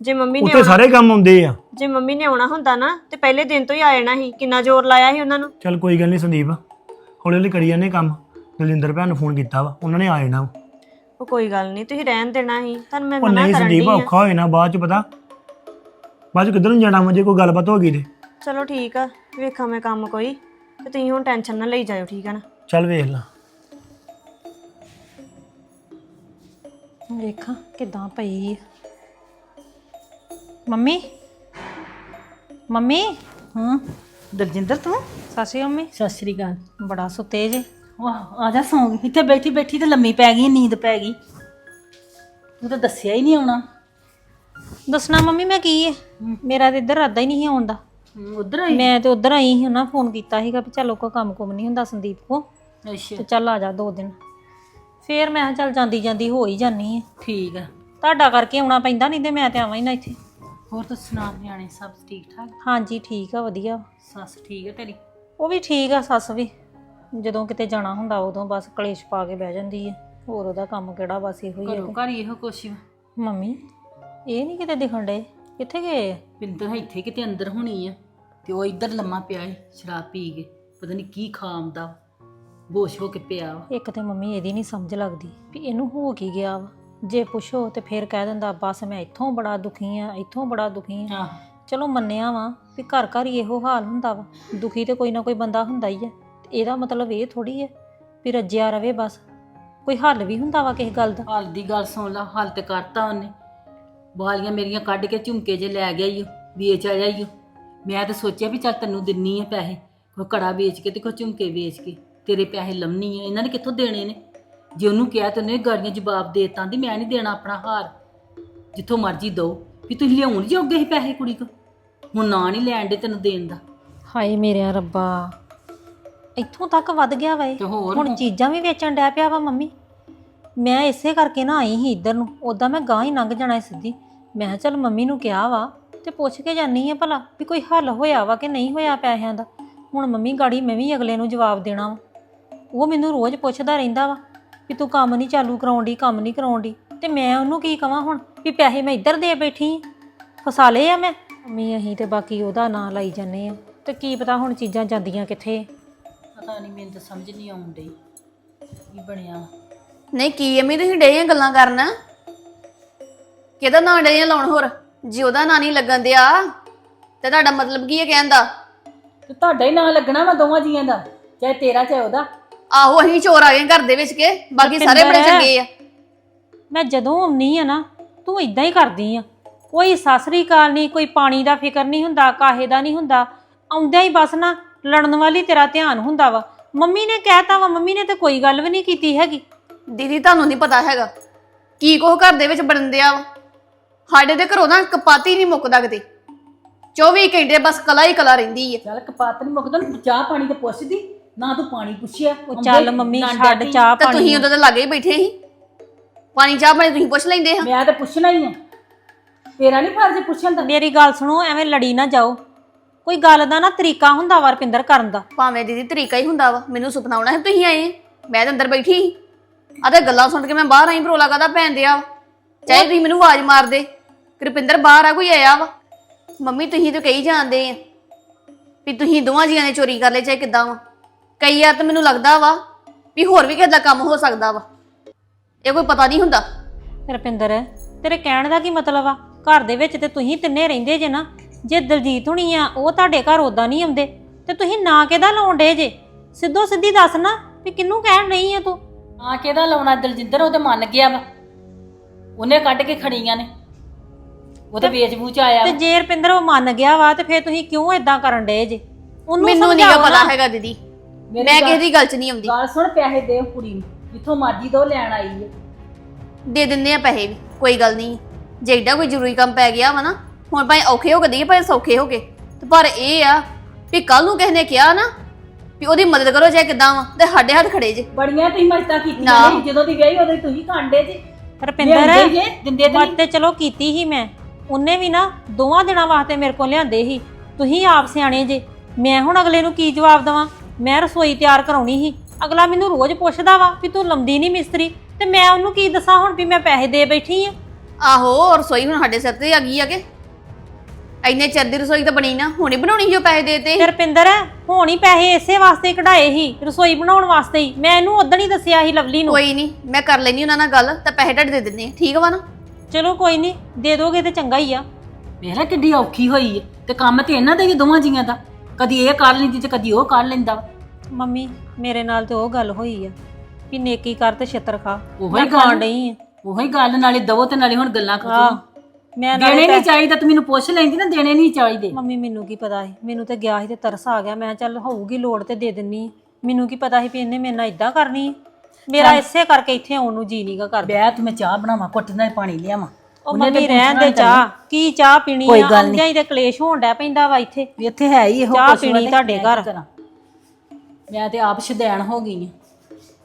ਜੇ ਮੰਮੀ ਨੇ ਉੱਥੇ ਸਾਰੇ ਕੰਮ ਹੁੰਦੇ ਆ। ਜੇ ਮੰਮੀ ਨੇ ਆਉਣਾ ਹੁੰਦਾ ਨਾ ਤੇ ਪਹਿਲੇ ਦਿਨ ਤੋਂ ਹੀ ਆ ਜਾਣਾ ਸੀ। ਕਿੰਨਾ ਜ਼ੋਰ ਲਾਇਆ ਸੀ ਉਹਨਾਂ ਨੂੰ। ਚੱਲ ਕੋਈ ਗੱਲ ਨਹੀਂ ਸੰਦੀਪ ਹੌਲੀ ਹੌਲੀ ਕਰੀ ਜਾਂਦੇ ਕੰਮ। ਦਲਿੰਦਰ ਭੈਣ ਨੂੰ ਫੋਨ ਕੀਤਾ ਵਾ ਉਹਨਾਂ ਨੇ ਆ ਜਾਣਾ ਵਾ। ਉਹ ਕੋਈ ਗੱਲ ਨਹੀਂ ਤੁਸੀਂ ਰਹਿਣ ਦੇਣਾ ਸੀ। ਤੁਹਾਨੂੰ ਮੈਂ ਉਹ ਮਨਾ ਨਹੀਂ ਕਰਨ ਸੰਦੀਪ ਦੀ ਔਖਾ ਹੋਏ ਨਾ ਬਾਅਦ ਚ ਪਤਾ। ਬਾਅਦ ਚ ਕਿੱਧਰ ਨੂੰ ਜਾਣਾ ਵਾ ਜੇ ਕੋਈ ਗੱਲਬਾਤ ਹੋ ਗਈ ਤੇ। ਚਲੋ ਠੀਕ ਆ ਵੇਖਾਂ ਮੈਂ ਕੰਮ ਕੋਈ। ਤੇ ਤੁਸੀਂ ਹੁਣ ਟੈਨਸ਼ਨ ਨਾ ਲਈ ਜਾਇਓ ਠੀਕ ਆ ਨਾ? ਚੱਲ ਵੇਖ ਲਾ। ਵੇਖਾਂ ਕਿਦਾਂ ਪਈ ਆ। ਮੰਮੀ? ਮੰਮੀ? ਹਾਂ। ਦਲਜਿੰਦਰ ਤੂੰ? ਅਕਾਲ ਮੰਮੀ। ਸਤਿ ਸ੍ਰੀ ਅਕਾਲ। ਬੜਾ ਸੁੱਤੇ ਜੇ। ਵਾਹ ਆ ਜਾ ਸੌਂ। ਗਈ ਇੱਥੇ ਬੈਠੀ ਬੈਠੀ ਤੇ ਲੰਮੀ ਪੈ ਗਈ ਨੀਂਦ ਪੈ ਗਈ। ਤੂੰ ਤਾਂ ਦੱਸਿਆ ਹੀ ਨਹੀਂ ਆਉਣਾ। ਦੱਸਣਾ ਮੰਮੀ ਮੈਂ ਕੀ ਹੈ। ਮੇਰਾ ਤੇ ਇੱਧਰ ਰਾਦਾ ਹੀ ਨਹੀਂ ਸੀ ਆਉਣ ਦਾ। ਉਧਰ ਆਈ? ਮੈਂ ਤੇ ਉਧਰ ਆਈ ਸੀ ਉਹਨਾਂ ਫੋਨ ਕੀਤਾ ਸੀਗਾ ਵੀ ਚਲੋ ਕੋਈ ਕੰਮ ਕੁਮ ਨਹੀਂ ਹੁੰਦਾ ਸੰਦੀਪ ਕੋ। ਅੱਛਾ। ਤੇ ਚੱਲ ਆ ਜਾ ਦੋ ਦਿਨ। ਫੇਰ ਮੈਂ ਕਿਹਾ ਚੱਲ ਜਾਂਦੀ ਜਾਂਦੀ ਹੋ ਹੀ ਜਾਨੀ ਹੈ ਠੀਕ ਆ। ਤੁਹਾਡਾ ਕਰਕੇ ਆਉਣਾ ਪੈਂਦਾ ਨਹੀਂ ਤੇ ਮੈਂ ਤੇ ਆਵਾਂ ਹੀ ਨਾ ਇੱਥੇ। ਹੋਰ ਤਾਂ ਸੁਣਾ ਨਿਆਣੇ ਸਭ ਠੀਕ ਠਾਕ? ਹਾਂਜੀ ਠੀਕ ਆ ਵਧੀਆ। ਸੱਸ ਠੀਕ ਹੈ ਤੇਰੀ? ਉਹ ਵੀ ਠੀਕ ਆ ਸੱਸ ਵੀ। ਜਦੋਂ ਕਿਤੇ ਜਾਣਾ ਹੁੰਦਾ ਉਦੋਂ ਬਸ ਕਲੇਸ਼ ਪਾ ਕੇ ਬਹਿ ਜਾਂਦੀ ਹੈ ਹੋਰ ਉਹਦਾ ਕੰਮ ਕਿਹੜਾ ਬਸ ਇਹੋ ਹੀ ਘਰੋਂ ਹੈ ਘਰ ਹੀ ਇਹੋ ਕੁਛ ਵਾ। ਮੰਮੀ ਇਹ ਨਹੀਂ ਕਿਤੇ ਦਿਖਣ ਡੇ ਕਿੱਥੇ ਗਏ? ਆ? ਪਿੰਦਰ ਇੱਥੇ ਕਿਤੇ ਅੰਦਰ ਹੋਣੀ ਆ। ਤੇ ਉਹ ਇੱਧਰ ਲੰਮਾ ਪਿਆ ਏ ਸ਼ਰਾਬ ਪੀ ਕੇ। ਪਤਾ ਨਹੀਂ ਕੀ ਖਾਮਦਾ ਬੋਸ਼ ਹੋ ਕੇ ਪਿਆ ਵਾ। ਇੱਕ ਤੇ ਮੰਮੀ ਇਹਦੀ ਨਹੀਂ ਸਮਝ ਲੱਗਦੀ ਵੀ ਇਹਨੂੰ ਹੋ ਕੀ ਗਿਆ ਵਾ। ਜੇ ਪੁੱਛੋ ਤੇ ਫਿਰ ਕਹਿ ਦਿੰਦਾ ਬਸ ਮੈਂ ਇੱਥੋਂ ਬੜਾ ਦੁਖੀ ਆ ਇੱਥੋਂ ਬੜਾ ਦੁਖੀ ਆ। ਆਹ। ਚਲੋ ਮੰਨਿਆ ਵਾ ਵੀ ਘਰ ਘਰ ਹੀ ਇਹੋ ਹਾਲ ਹੁੰਦਾ ਵਾ। ਦੁਖੀ ਤੇ ਕੋਈ ਨਾ ਕੋਈ ਬੰਦਾ ਹੁੰਦਾ ਹੀ ਹੈ ਇਹਦਾ ਮਤਲਬ ਇਹ ਥੋੜੀ ਹੈ ਵੀ ਰੱਜਿਆ ਰਵੇ ਬਸ। ਕੋਈ ਹੱਲ ਵੀ ਹੁੰਦਾ ਵਾ ਕਿਸੇ ਗੱਲ ਦਾ? ਹਾਲ ਦੀ ਗੱਲ ਸੁਣ ਲਾ ਹਾਲ ਤੇ ਕਰਤਾ ਉਹਨੇ। ਵਾਲੀਆਂ ਮੇਰੀਆਂ ਕੱਢ ਕੇ ਝੁਮਕੇ ਜੇ ਲੈ ਗਿਆ ਈ ਓ, ਵੇਚ ਆਇਆ ਈ ਓ। ਮੈਂ ਤਾਂ ਸੋਚਿਆ ਵੀ ਚੱਲ ਤੈਨੂੰ ਦਿੰਨੀ ਆ ਪੈਸੇ ਕੋਈ ਕੜਾ ਵੇਚ ਕੇ ਤੇ ਕੋਈ ਝੁਮਕੇ ਵੇਚ ਕੇ। ਤੇਰੇ ਪੈਸੇ ਲੰਮਨੀ ਆ ਇਹਨਾਂ ਨੇ ਕਿੱਥੋਂ ਦੇਣੇ ਨੇ? ਜੇ ਉਹਨੂੰ ਕਿਹਾ ਤੇ ਉਹਨੇ ਗਾੜੀਆਂ ਜਵਾਬ ਦੇ ਦਿੱਤਾ ਦੀ ਮੈਂ ਨਹੀਂ ਦੇਣਾ ਆਪਣਾ ਹਾਰ। ਜਿੱਥੋਂ ਮਰਜ਼ੀ ਦੋ ਵੀ ਤੁਸੀਂ ਲਿਆਉਣ ਜੋਗੇ ਸੀ ਪੈਸੇ ਕੁੜੀ ਕੋ? ਹੁਣ ਨਾ ਨਹੀਂ ਲੈਣ ਦੇ ਤੈਨੂੰ ਦੇਣ ਦਾ। ਹਾਏ ਮੇਰੇ ਰੱਬਾ ਇੱਥੋਂ ਤੱਕ ਵੱਧ ਗਿਆ ਵਾ ਇਹ। ਤੇ ਹੋਰ ਹੁਣ ਚੀਜ਼ਾਂ ਵੀ ਵੇਚਣ ਡੈ ਪਿਆ ਵਾ ਮੰਮੀ। ਮੈਂ ਇਸੇ ਕਰਕੇ ਨਾ ਆਈ ਸੀ ਇੱਧਰ ਨੂੰ ਉਦਾਂ ਮੈਂ ਗਾਂ ਹੀ ਲੰਘ ਜਾਣਾ ਸੀ ਸਿੱਧੀ। ਮੈਂ ਕਿਹਾ ਚੱਲ ਮੰਮੀ ਨੂੰ ਕਿਹਾ ਵਾ ਤੇ ਪੁੱਛ ਕੇ ਜਾਨੀ ਆ ਭਲਾ ਵੀ ਕੋਈ ਹੱਲ ਹੋਇਆ ਵਾ ਕਿ ਨਹੀਂ ਹੋਇਆ ਪੈਸਿਆਂ ਦਾ। ਹੁਣ ਮੰਮੀ ਗਾੜੀ ਮੈਂ ਵੀ ਅਗਲੇ ਨੂੰ ਜਵਾਬ ਦੇਣਾ ਵਾ। ਉਹ ਮੈਨੂੰ ਰੋਜ਼ ਪੁੱਛਦਾ ਰਹਿੰਦਾ ਵਾ ਵੀ ਤੂੰ ਕੰਮ ਨਹੀਂ ਚਾਲੂ ਕਰਾਉਂਦੀ ਕੰਮ ਨਹੀਂ ਕਰਾਉਂਦੀ। ਤੇ ਮੈਂ ਉਹਨੂੰ ਕੀ ਕਵਾਂ ਹੁਣ? ਵੀ ਪੈਸੇ ਮੈਂ ਇੱਧਰ ਦੇ ਬੈਠੀ। ਫਸਾ ਲਏ ਆ ਮੈਂ। ਮੰਮੀ ਅਹੀਂ ਤੇ ਬਾਕੀ ਉਹਦਾ ਨਾਂ ਲਾਈ ਜਾਂਦੇ ਆ। ਤੇ ਕੀ ਪਤਾ ਹੁਣ ਚੀਜ਼ਾਂ ਜਾਂਦੀਆਂ ਕਿੱਥੇ? ਪਤਾ ਨਹੀਂ ਮੈਨੂੰ ਤਾਂ ਸਮਝ ਨਹੀਂ ਡਈ ਕੀ ਬਣਿਆ। ਨਹੀਂ ਕੀ ਅਮੀ ਤੁਸੀਂ ਡੇਆਂ ਗੱਲਾਂ ਕਰਨ? ਕਿਹਦਾ ਨਾਂ ਡੇਆਂ ਲਾਉਣ ਹੋਰ? ਜੇ ਉਹਦਾ ਨਾਂ ਨਹੀਂ ਲੱਗਣ ਦਿਆ ਤੇ ਤੁਹਾਡਾ ਮਤਲਬ ਕੀ ਹੈ ਕਹਿਣ ਦਾ? ਤੇ ਤੁਹਾਡਾ ਹੀ ਨਾਂ ਲੱਗਣਾ ਵਾ ਦੋਵਾਂ ਜੀਆਂ ਦਾ ਚਾਹੇ ਤੇਰਾ ਚਾਹੇ ਉਹਦਾ। ਆਹੋ ਅਸੀਂ ਚੋਰ ਆ ਗਏ ਘਰ ਦੇ ਵਿੱਚ ਕੇ ਬਾਕੀ ਸਾਰੇ ਬੜੇ ਚੰਗੇ ਆ। ਮੈਂ ਜਦੋਂ ਆਉਣੀ ਆ ਨਾ ਤੂੰ ਇਦਾਂ ਹੀ ਕਰਦੀ ਆ। ਕੋਈ ਸਾਸਰੀ ਕਾਲ ਨਹੀਂ ਕੋਈ ਪਾਣੀ ਦਾ ਫਿਕਰ ਨਹੀਂ ਹੁੰਦਾ ਕਾਹੇ ਦਾ ਨਹੀਂ ਹੁੰਦਾ। ਆਉਂਦਿਆਂ ਹੀ ਬਸ ਨਾ ਲੜਨ ਵਾਲੀ ਤੇਰਾ ਧਿਆਨ ਹੁੰਦਾ ਵਾ। ਮੰਮੀ ਨੇ ਕਹਿਤਾ ਵਾ ਮੰਮੀ ਨੇ ਤੇ ਕੋਈ ਗੱਲ ਵੀ ਨਹੀਂ ਕੀਤੀ ਹੈਗੀ। ਦੀਦੀ ਤੁਹਾਨੂੰ ਨਹੀਂ ਪਤਾ ਹੈਗਾ ਕੀ ਕੋ ਘਰ ਦੇ ਵਿੱਚ ਬਣਨ ਦਿਆ ਵਾ। ਸਾਡੇ ਦੇ ਘਰੋਂ ਨਾ ਕਪਾਤੀ ਨਹੀਂ ਮੁੱਕਦਾ ਕਿਤੇ। 24 ਘੰਟੇ ਬਸ ਕਲਾ ਹੀ ਕਲਾ ਰਹਿੰਦੀ ਹੈ ਚੱਲ ਕਪਾਤ ਨਹੀਂ ਮੁੱਕਦਾ ਨਾ ਚਾਹ ਪਾਣੀ ਤੇ ਪੁੱਛਦੀ। ਨਾ ਤੂੰ ਪਾਣੀ ਪੁੱਛਿਆ ਉਹ ਚੱਲ ਮੰਮੀ ਨਾ ਛੱਡ ਡਰਦੀ। ਚਾਹ ਤਾਂ ਪਾਣੀ। ਤੁਸੀਂ ਉਦੋਂ ਦੇ ਲਾਗੇ ਹੀ ਬੈਠੇ ਸੀ। ਪਾਣੀ ਚਾਹ ਪਾਣੀ ਤੁਸੀਂ ਪੁੱਛ ਲੈਂਦੇ ਹਾਂ। ਮੈਂ ਤਾਂ ਪੁੱਛਣਾ ਹੀ ਆ। ਤੇਰਾ ਨਹੀਂ ਫਰਜ਼ ਪੁੱਛਣ ਦਾ। ਮੇਰੀ ਗੱਲ ਸੁਣੋ ਐਵੇਂ ਲੜੀ ਨਾ ਜਾਓ। ਕੋਈ ਗੱਲ ਦਾ ਨਾ ਤਰੀਕਾ ਹੁੰਦਾ ਵਾ ਰਪਿੰਦਰ ਕਰਨ ਦਾ। ਭਾਵੇਂ ਦੀਦੀ ਤਰੀਕਾ ਹੀ ਹੁੰਦਾ ਵਾ ਮੈਨੂੰ ਸੁਪਨਾ ਆਉਣਾ ਸੀ ਤੁਸੀਂ ਆਏ। ਮੈਂ ਤਾਂ ਅੰਦਰ ਬੈਠੀ ਸੀ। ਆ ਤੇ ਗੱਲਾਂ ਸੁਣ ਕੇ ਮੈਂ ਬਾਹਰ ਆਈ ਭਰੋਲਾ ਕਾਦਾ ਭੈਣ ਦਿਆ ਵਾ? ਚਾਹੇ ਤੁਸੀਂ ਮੈਨੂੰ ਆਵਾਜ਼ ਮਾਰ ਦੇ ਕਿਰਪਿੰਦਰ ਬਾਹਰ ਆ ਕੋਈ ਆਇਆ ਵਾ? ਮੰਮੀ ਤੁਸੀਂ ਤਾਂ ਕਹੀ ਜਾਂਦੇ ਆ ਵੀ ਤੁਸੀਂ ਦੋਵਾਂ ਜੀਆਂ ਨੇ ਚੋਰੀ ਕਰ ਲਈ ਚਾਹੇ ਕਿੱਦਾਂ ਵਾ। ਕਈ ਵਾਰ ਤਾਂ ਮੈਨੂੰ ਲੱਗਦਾ ਵਾ ਵੀ ਹੋਰ ਵੀ ਕਿਸੇ ਦਾ ਕੰਮ ਹੋ ਸਕਦਾ ਵਾ। ਇਹ ਕੋਈ ਪਤਾ ਨਹੀਂ ਹੁੰਦਾ। ਰਪਿੰਦਰ ਤੇਰੇ ਕਹਿਣ ਦਾ ਕੀ ਮਤਲਬ ਆ? ਘਰ ਦੇ ਵਿੱਚ ਤੇ ਤੁਸੀਂ ਤਿੰਨੇ ਰਹਿੰਦੇ ਜੇ ਨਾ ਜੇ ਦਲਜੀਤ ਹੁਣੀ ਆ ਉਹ ਤੁਹਾਡੇ ਘਰ ਉਦਾਂ ਨਹੀਂ ਆਉਂਦੇ। ਤੇ ਤੁਸੀਂ ਨਾ ਕਿਹਦਾ ਲਾਉਣ ਡੇ ਜੇ? ਸਿੱਧੋ ਸਿੱਧੀ ਦੱਸ ਨਾ ਵੀ ਕਿੰਨੂੰ ਕਹਿਣ ਨਹੀਂ ਆ ਤੂੰ? ਆ ਕਿਹਦਾ ਲਾਉਣਾ ਦਲਜਿੰਦਰ ਉਹ ਤੇ ਮੰਨ ਗਿਆ ਵਾ। ਉਹਨੇ ਕੱਢ ਕੇ ਖੜੀਆਂ ਨੇ। ਉਹ ਤੇ ਵੇਚ ਬੂਚ ਆਇਆ ਤੇ ਵਾ। ਜੇ ਰਪਿੰਦਰ ਉਹ ਮੰਨ ਗਿਆ ਵਾ ਤੇ ਫੇਰ ਤੁਸੀਂ ਕਿਉਂ ਇਦਾਂ ਕਰਨ ਡੇ ਜੇ? ਉਹਨੂੰ ਮੈਨੂੰ ਨਹੀਂ ਸਮਝਾਓ ਪਤਾ। ਹੈਗਾ ਦੀਦੀ। ਮੇਰੀ ਮੈਂ ਗੱਲ- ਕਿਸੇ ਦੀ ਗੱਲ 'ਚ ਨਹੀਂ ਆਉਂਦੀ। ਗੱਲ ਸੁਣ ਪੈਸੇ ਦੇ ਕੁੜੀ ਨੂੰ। ਜਿੱਥੋਂ ਮਰਜ਼ੀ ਦੋ ਲੈਣ ਆਈ ਹੈ ਦੇ ਦਿੰਦੇ ਆ ਪੈਸੇ ਵੀ ਕੋਈ ਗੱਲ ਨਹੀਂ। ਜੇ ਏਡਾ ਕੋਈ ਜ਼ਰੂਰੀ ਕੰਮ ਪੈ ਗਿਆ ਵਾ ਨਾ ਹੁਣ ਭਾਵੇਂ ਔਖੇ ਹੋ ਕੇ ਦੇਈਏ ਭਾਵੇਂ ਸੌਖੇ ਹੋ ਕੇ ਤੇ ਪਰ ਇਹ ਆ ਵੀ ਕੱਲ ਨੂੰ ਕਿਸੇ ਨੇ ਕਿਹਾ ਨਾ ਵੀ ਉਹਦੀ ਮਦਦ ਕਰੋ ਚਾਹੇ ਕਿਦਾਂ ਵਾ ਤੇ ਸਾਡੇ ਹੱਥ ਖੜੇ ਜੇ। ਬੜੀਆਂ ਤੁਸੀਂ ਨਾ। ਕੀਤੀਆਂ ਨੇ। ਜਦੋਂ ਦੀ ਗਈ ਉਦੋਂ ਦੀ ਤੁਸੀਂ ਕਾਂਡੇ ਜੇ। ਰਪਿੰਦਰ ਲਿਆਉਂਦੇ ਜੇ, ਦਿੰਦੇ ਤੇ ਨਹੀਂ। ਮਤ ਤੇ ਚਲੋ ਕੀਤੀ ਹੀ ਮੈਂ। ਉਹਨੇ ਵੀ ਨਾ ਦੋਵਾਂ ਦਿਨਾਂ ਵਾਸਤੇ ਮੇਰੇ ਕੋਲ ਲਿਆਂਦੇ ਸੀ। ਤੁਸੀਂ ਆਪ ਸਿਆਣੇ ਜੇ। ਮੈਂ ਹੁਣ ਅਗਲੇ ਨੂੰ ਕੀ ਜਵਾਬ ਦਵਾਂ? ਮੈਂ ਰਸੋਈ ਤਿਆਰ ਕਰਾਉਣੀ ਸੀ। ਅਗਲਾ ਮੈਨੂੰ ਰੋਜ਼ ਪੁੱਛਦਾ ਵਾ ਵੀ ਤੂੰ ਲੰਦੀ ਨਹੀਂ ਮਿਸਤਰੀ ਤੇ ਮੈਂ ਉਹਨੂੰ ਕੀ ਦੱਸਾਂ ਹੁਣ ਵੀ ਮੈਂ ਪੈਸੇ ਦੇ ਬੈਠੀ ਆ? ਆਹੋ ਰਸੋਈ ਹੁਣ ਸਾਡੇ ਸਿਰ ਤੇ ਆ ਗਈ ਆ ਕਿ? ਇੰਨੇ ਚਿਰ ਦੀ ਰਸੋਈ ਤਾਂ ਬਣੀ ਨਾ ਹੁਣੇ ਬਣਾਉਣੀ ਜੋ ਪੈਸੇ ਦੇਤੇ ਤੇ। ਰਪਿੰਦਰ ਹੁਣ ਹੀ ਪੈਸੇ ਇਸੇ ਵਾਸਤੇ ਕਢਾਏ ਸੀ ਰਸੋਈ ਬਣਾਉਣ ਵਾਸਤੇ ਹੀ। ਮੈਂ ਇਹਨੂੰ ਉਦੋਂ ਹੀ ਦੱਸਿਆ ਸੀ ਲਵਲੀ ਨੂੰ। ਕੋਈ ਨਹੀਂ ਮੈਂ ਕਰ ਲੈਣੀ ਉਹਨਾਂ ਨਾਲ ਗੱਲ ਤਾਂ ਪੈਸੇ ਢੱਡ ਦੇ ਦਿੰਦੇ ਆ। ਠੀਕ ਵਾ ਨਾ? ਚਲੋ ਕੋਈ ਨਹੀਂ ਦੇ ਦੋਗੇ ਤੇ ਚੰਗਾ ਹੀ ਆ। ਵੇਖ ਕਿੱਡੀ ਔਖੀ ਹੋਈ ਹੈ ਤੇ ਕੰਮ ਤੇ ਇਹਨਾਂ ਦਾ ਹੀ ਦੋਵਾਂ ਜੀਆਂ ਦਾ। ਕਦੀ ਇਹ ਕਰ ਲੈਂਦੀ ਤੇ ਕਦੀ ਉਹ ਕਰ ਲੈਂਦਾ। ਮੰਮੀ ਮੇਰੇ ਨਾਲ ਤੇ ਉਹ ਗੱਲ ਹੋਈ ਆ ਵੀ ਨੇਕੀ ਕਰ ਤੇ ਛਿੱਤਰ ਖਾ। ਉਹੀ ਮੈਂ ਗੱਲ। ਖਾਣ ਡਈ ਆ। ਉਹੀ ਗੱਲ ਨਾਲੇ ਦਵੋ ਤੇ ਨਾਲੇ ਹੁਣ ਗੱਲਾਂ ਆਹ, ਕਰੋ ਮੈਂ ਦੇਣੇ ਨਹੀਂ ਚਾਹੀਦਾ ਤੂੰ ਮੈਨੂੰ ਪੁੱਛ ਲੈਂਦੀ ਨਾ ਦੇਣੇ ਨਹੀਂ ਚਾਹੀਦੇ। ਮੰਮੀ ਮੈਨੂੰ ਕੀ ਪਤਾ ਸੀ? ਮੈਨੂੰ ਤੇ ਗਿਆ ਸੀ ਤੇ ਤਰਸ ਆ ਗਿਆ। ਮੈਂ ਕਿਹਾ ਚੱਲ ਹੋਊਗੀ ਲੋੜ ਤੇ ਦੇ ਦਿੰਨੀ। ਮੈਨੂੰ ਕੀ ਪਤਾ ਸੀ ਵੀ ਇਹਨੇ ਮੇਰੇ ਨਾਲ ਇਦਾਂ ਕਰਨੀ। ਮੇਰਾ ਇਸੇ ਕਰਕੇ ਇੱਥੇ ਆਉਣ ਨੂੰ ਜੀ ਨਹੀਂਗਾ ਕਰਦਾ। ਬਿਆਹ ਤੂੰ ਮੈਂ ਚਾਹ ਬਣਾਵਾਂ ਘੁੱਟ ਨਾਲ ਪਾਣੀ ਲਿਆਵਾਂ। ਉਹ ਉਹਨੇ ਤੇ ਮੰਮੀ ਰਹਿਣ ਪੁੱਛਣਾ ਦੇ ਚਾਹ। ਕੀ ਚਾਹ ਪੀਣੀ ਕੋਈ ਆ? ਗੱਲ ਨੀ। ਹੀ ਤੇ ਕਲੇਸ਼ ਹੋਣ ਡੈ ਪੈਂਦਾ ਵਾ ਇੱਥੇ। ਵੀ ਇੱਥੇ ਹੈ ਹੀ ਇਹੋ ਚਾਹ ਕੁਛ ਵਾ ਪੀਣੀ ਤੇ ਤੁਹਾਡੇ ਮੈਂ ਕੀ ਘਰ। ਕਰਾਂ? ਮੈਂ ਤੇ ਆਪ ਸ਼ਦੈਣ ਹੋ ਗਈ ਆ।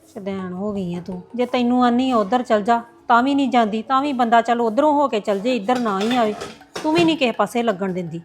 ਸ਼ਦੈਣ ਹੋ ਗਈ ਆ ਤੂੰ। ਜੇ ਤੈਨੂੰ ਆਨੀ ਉਧਰ ਚਲ ਜਾ। ਤਾਂ ਵੀ ਨਹੀਂ ਜਾਂਦੀ ਤਾਂ ਵੀ ਬੰਦਾ ਚੱਲ ਉਧਰੋਂ ਹੋ ਕੇ ਚਲ ਜੇ ਇੱਧਰ ਨਾ ਹੀ ਆਵੇ। ਤੂੰ ਵੀ ਨਹੀਂ ਕਿਸੇ ਪਾਸੇ ਲੱਗਣ ਦਿੰਦੀ।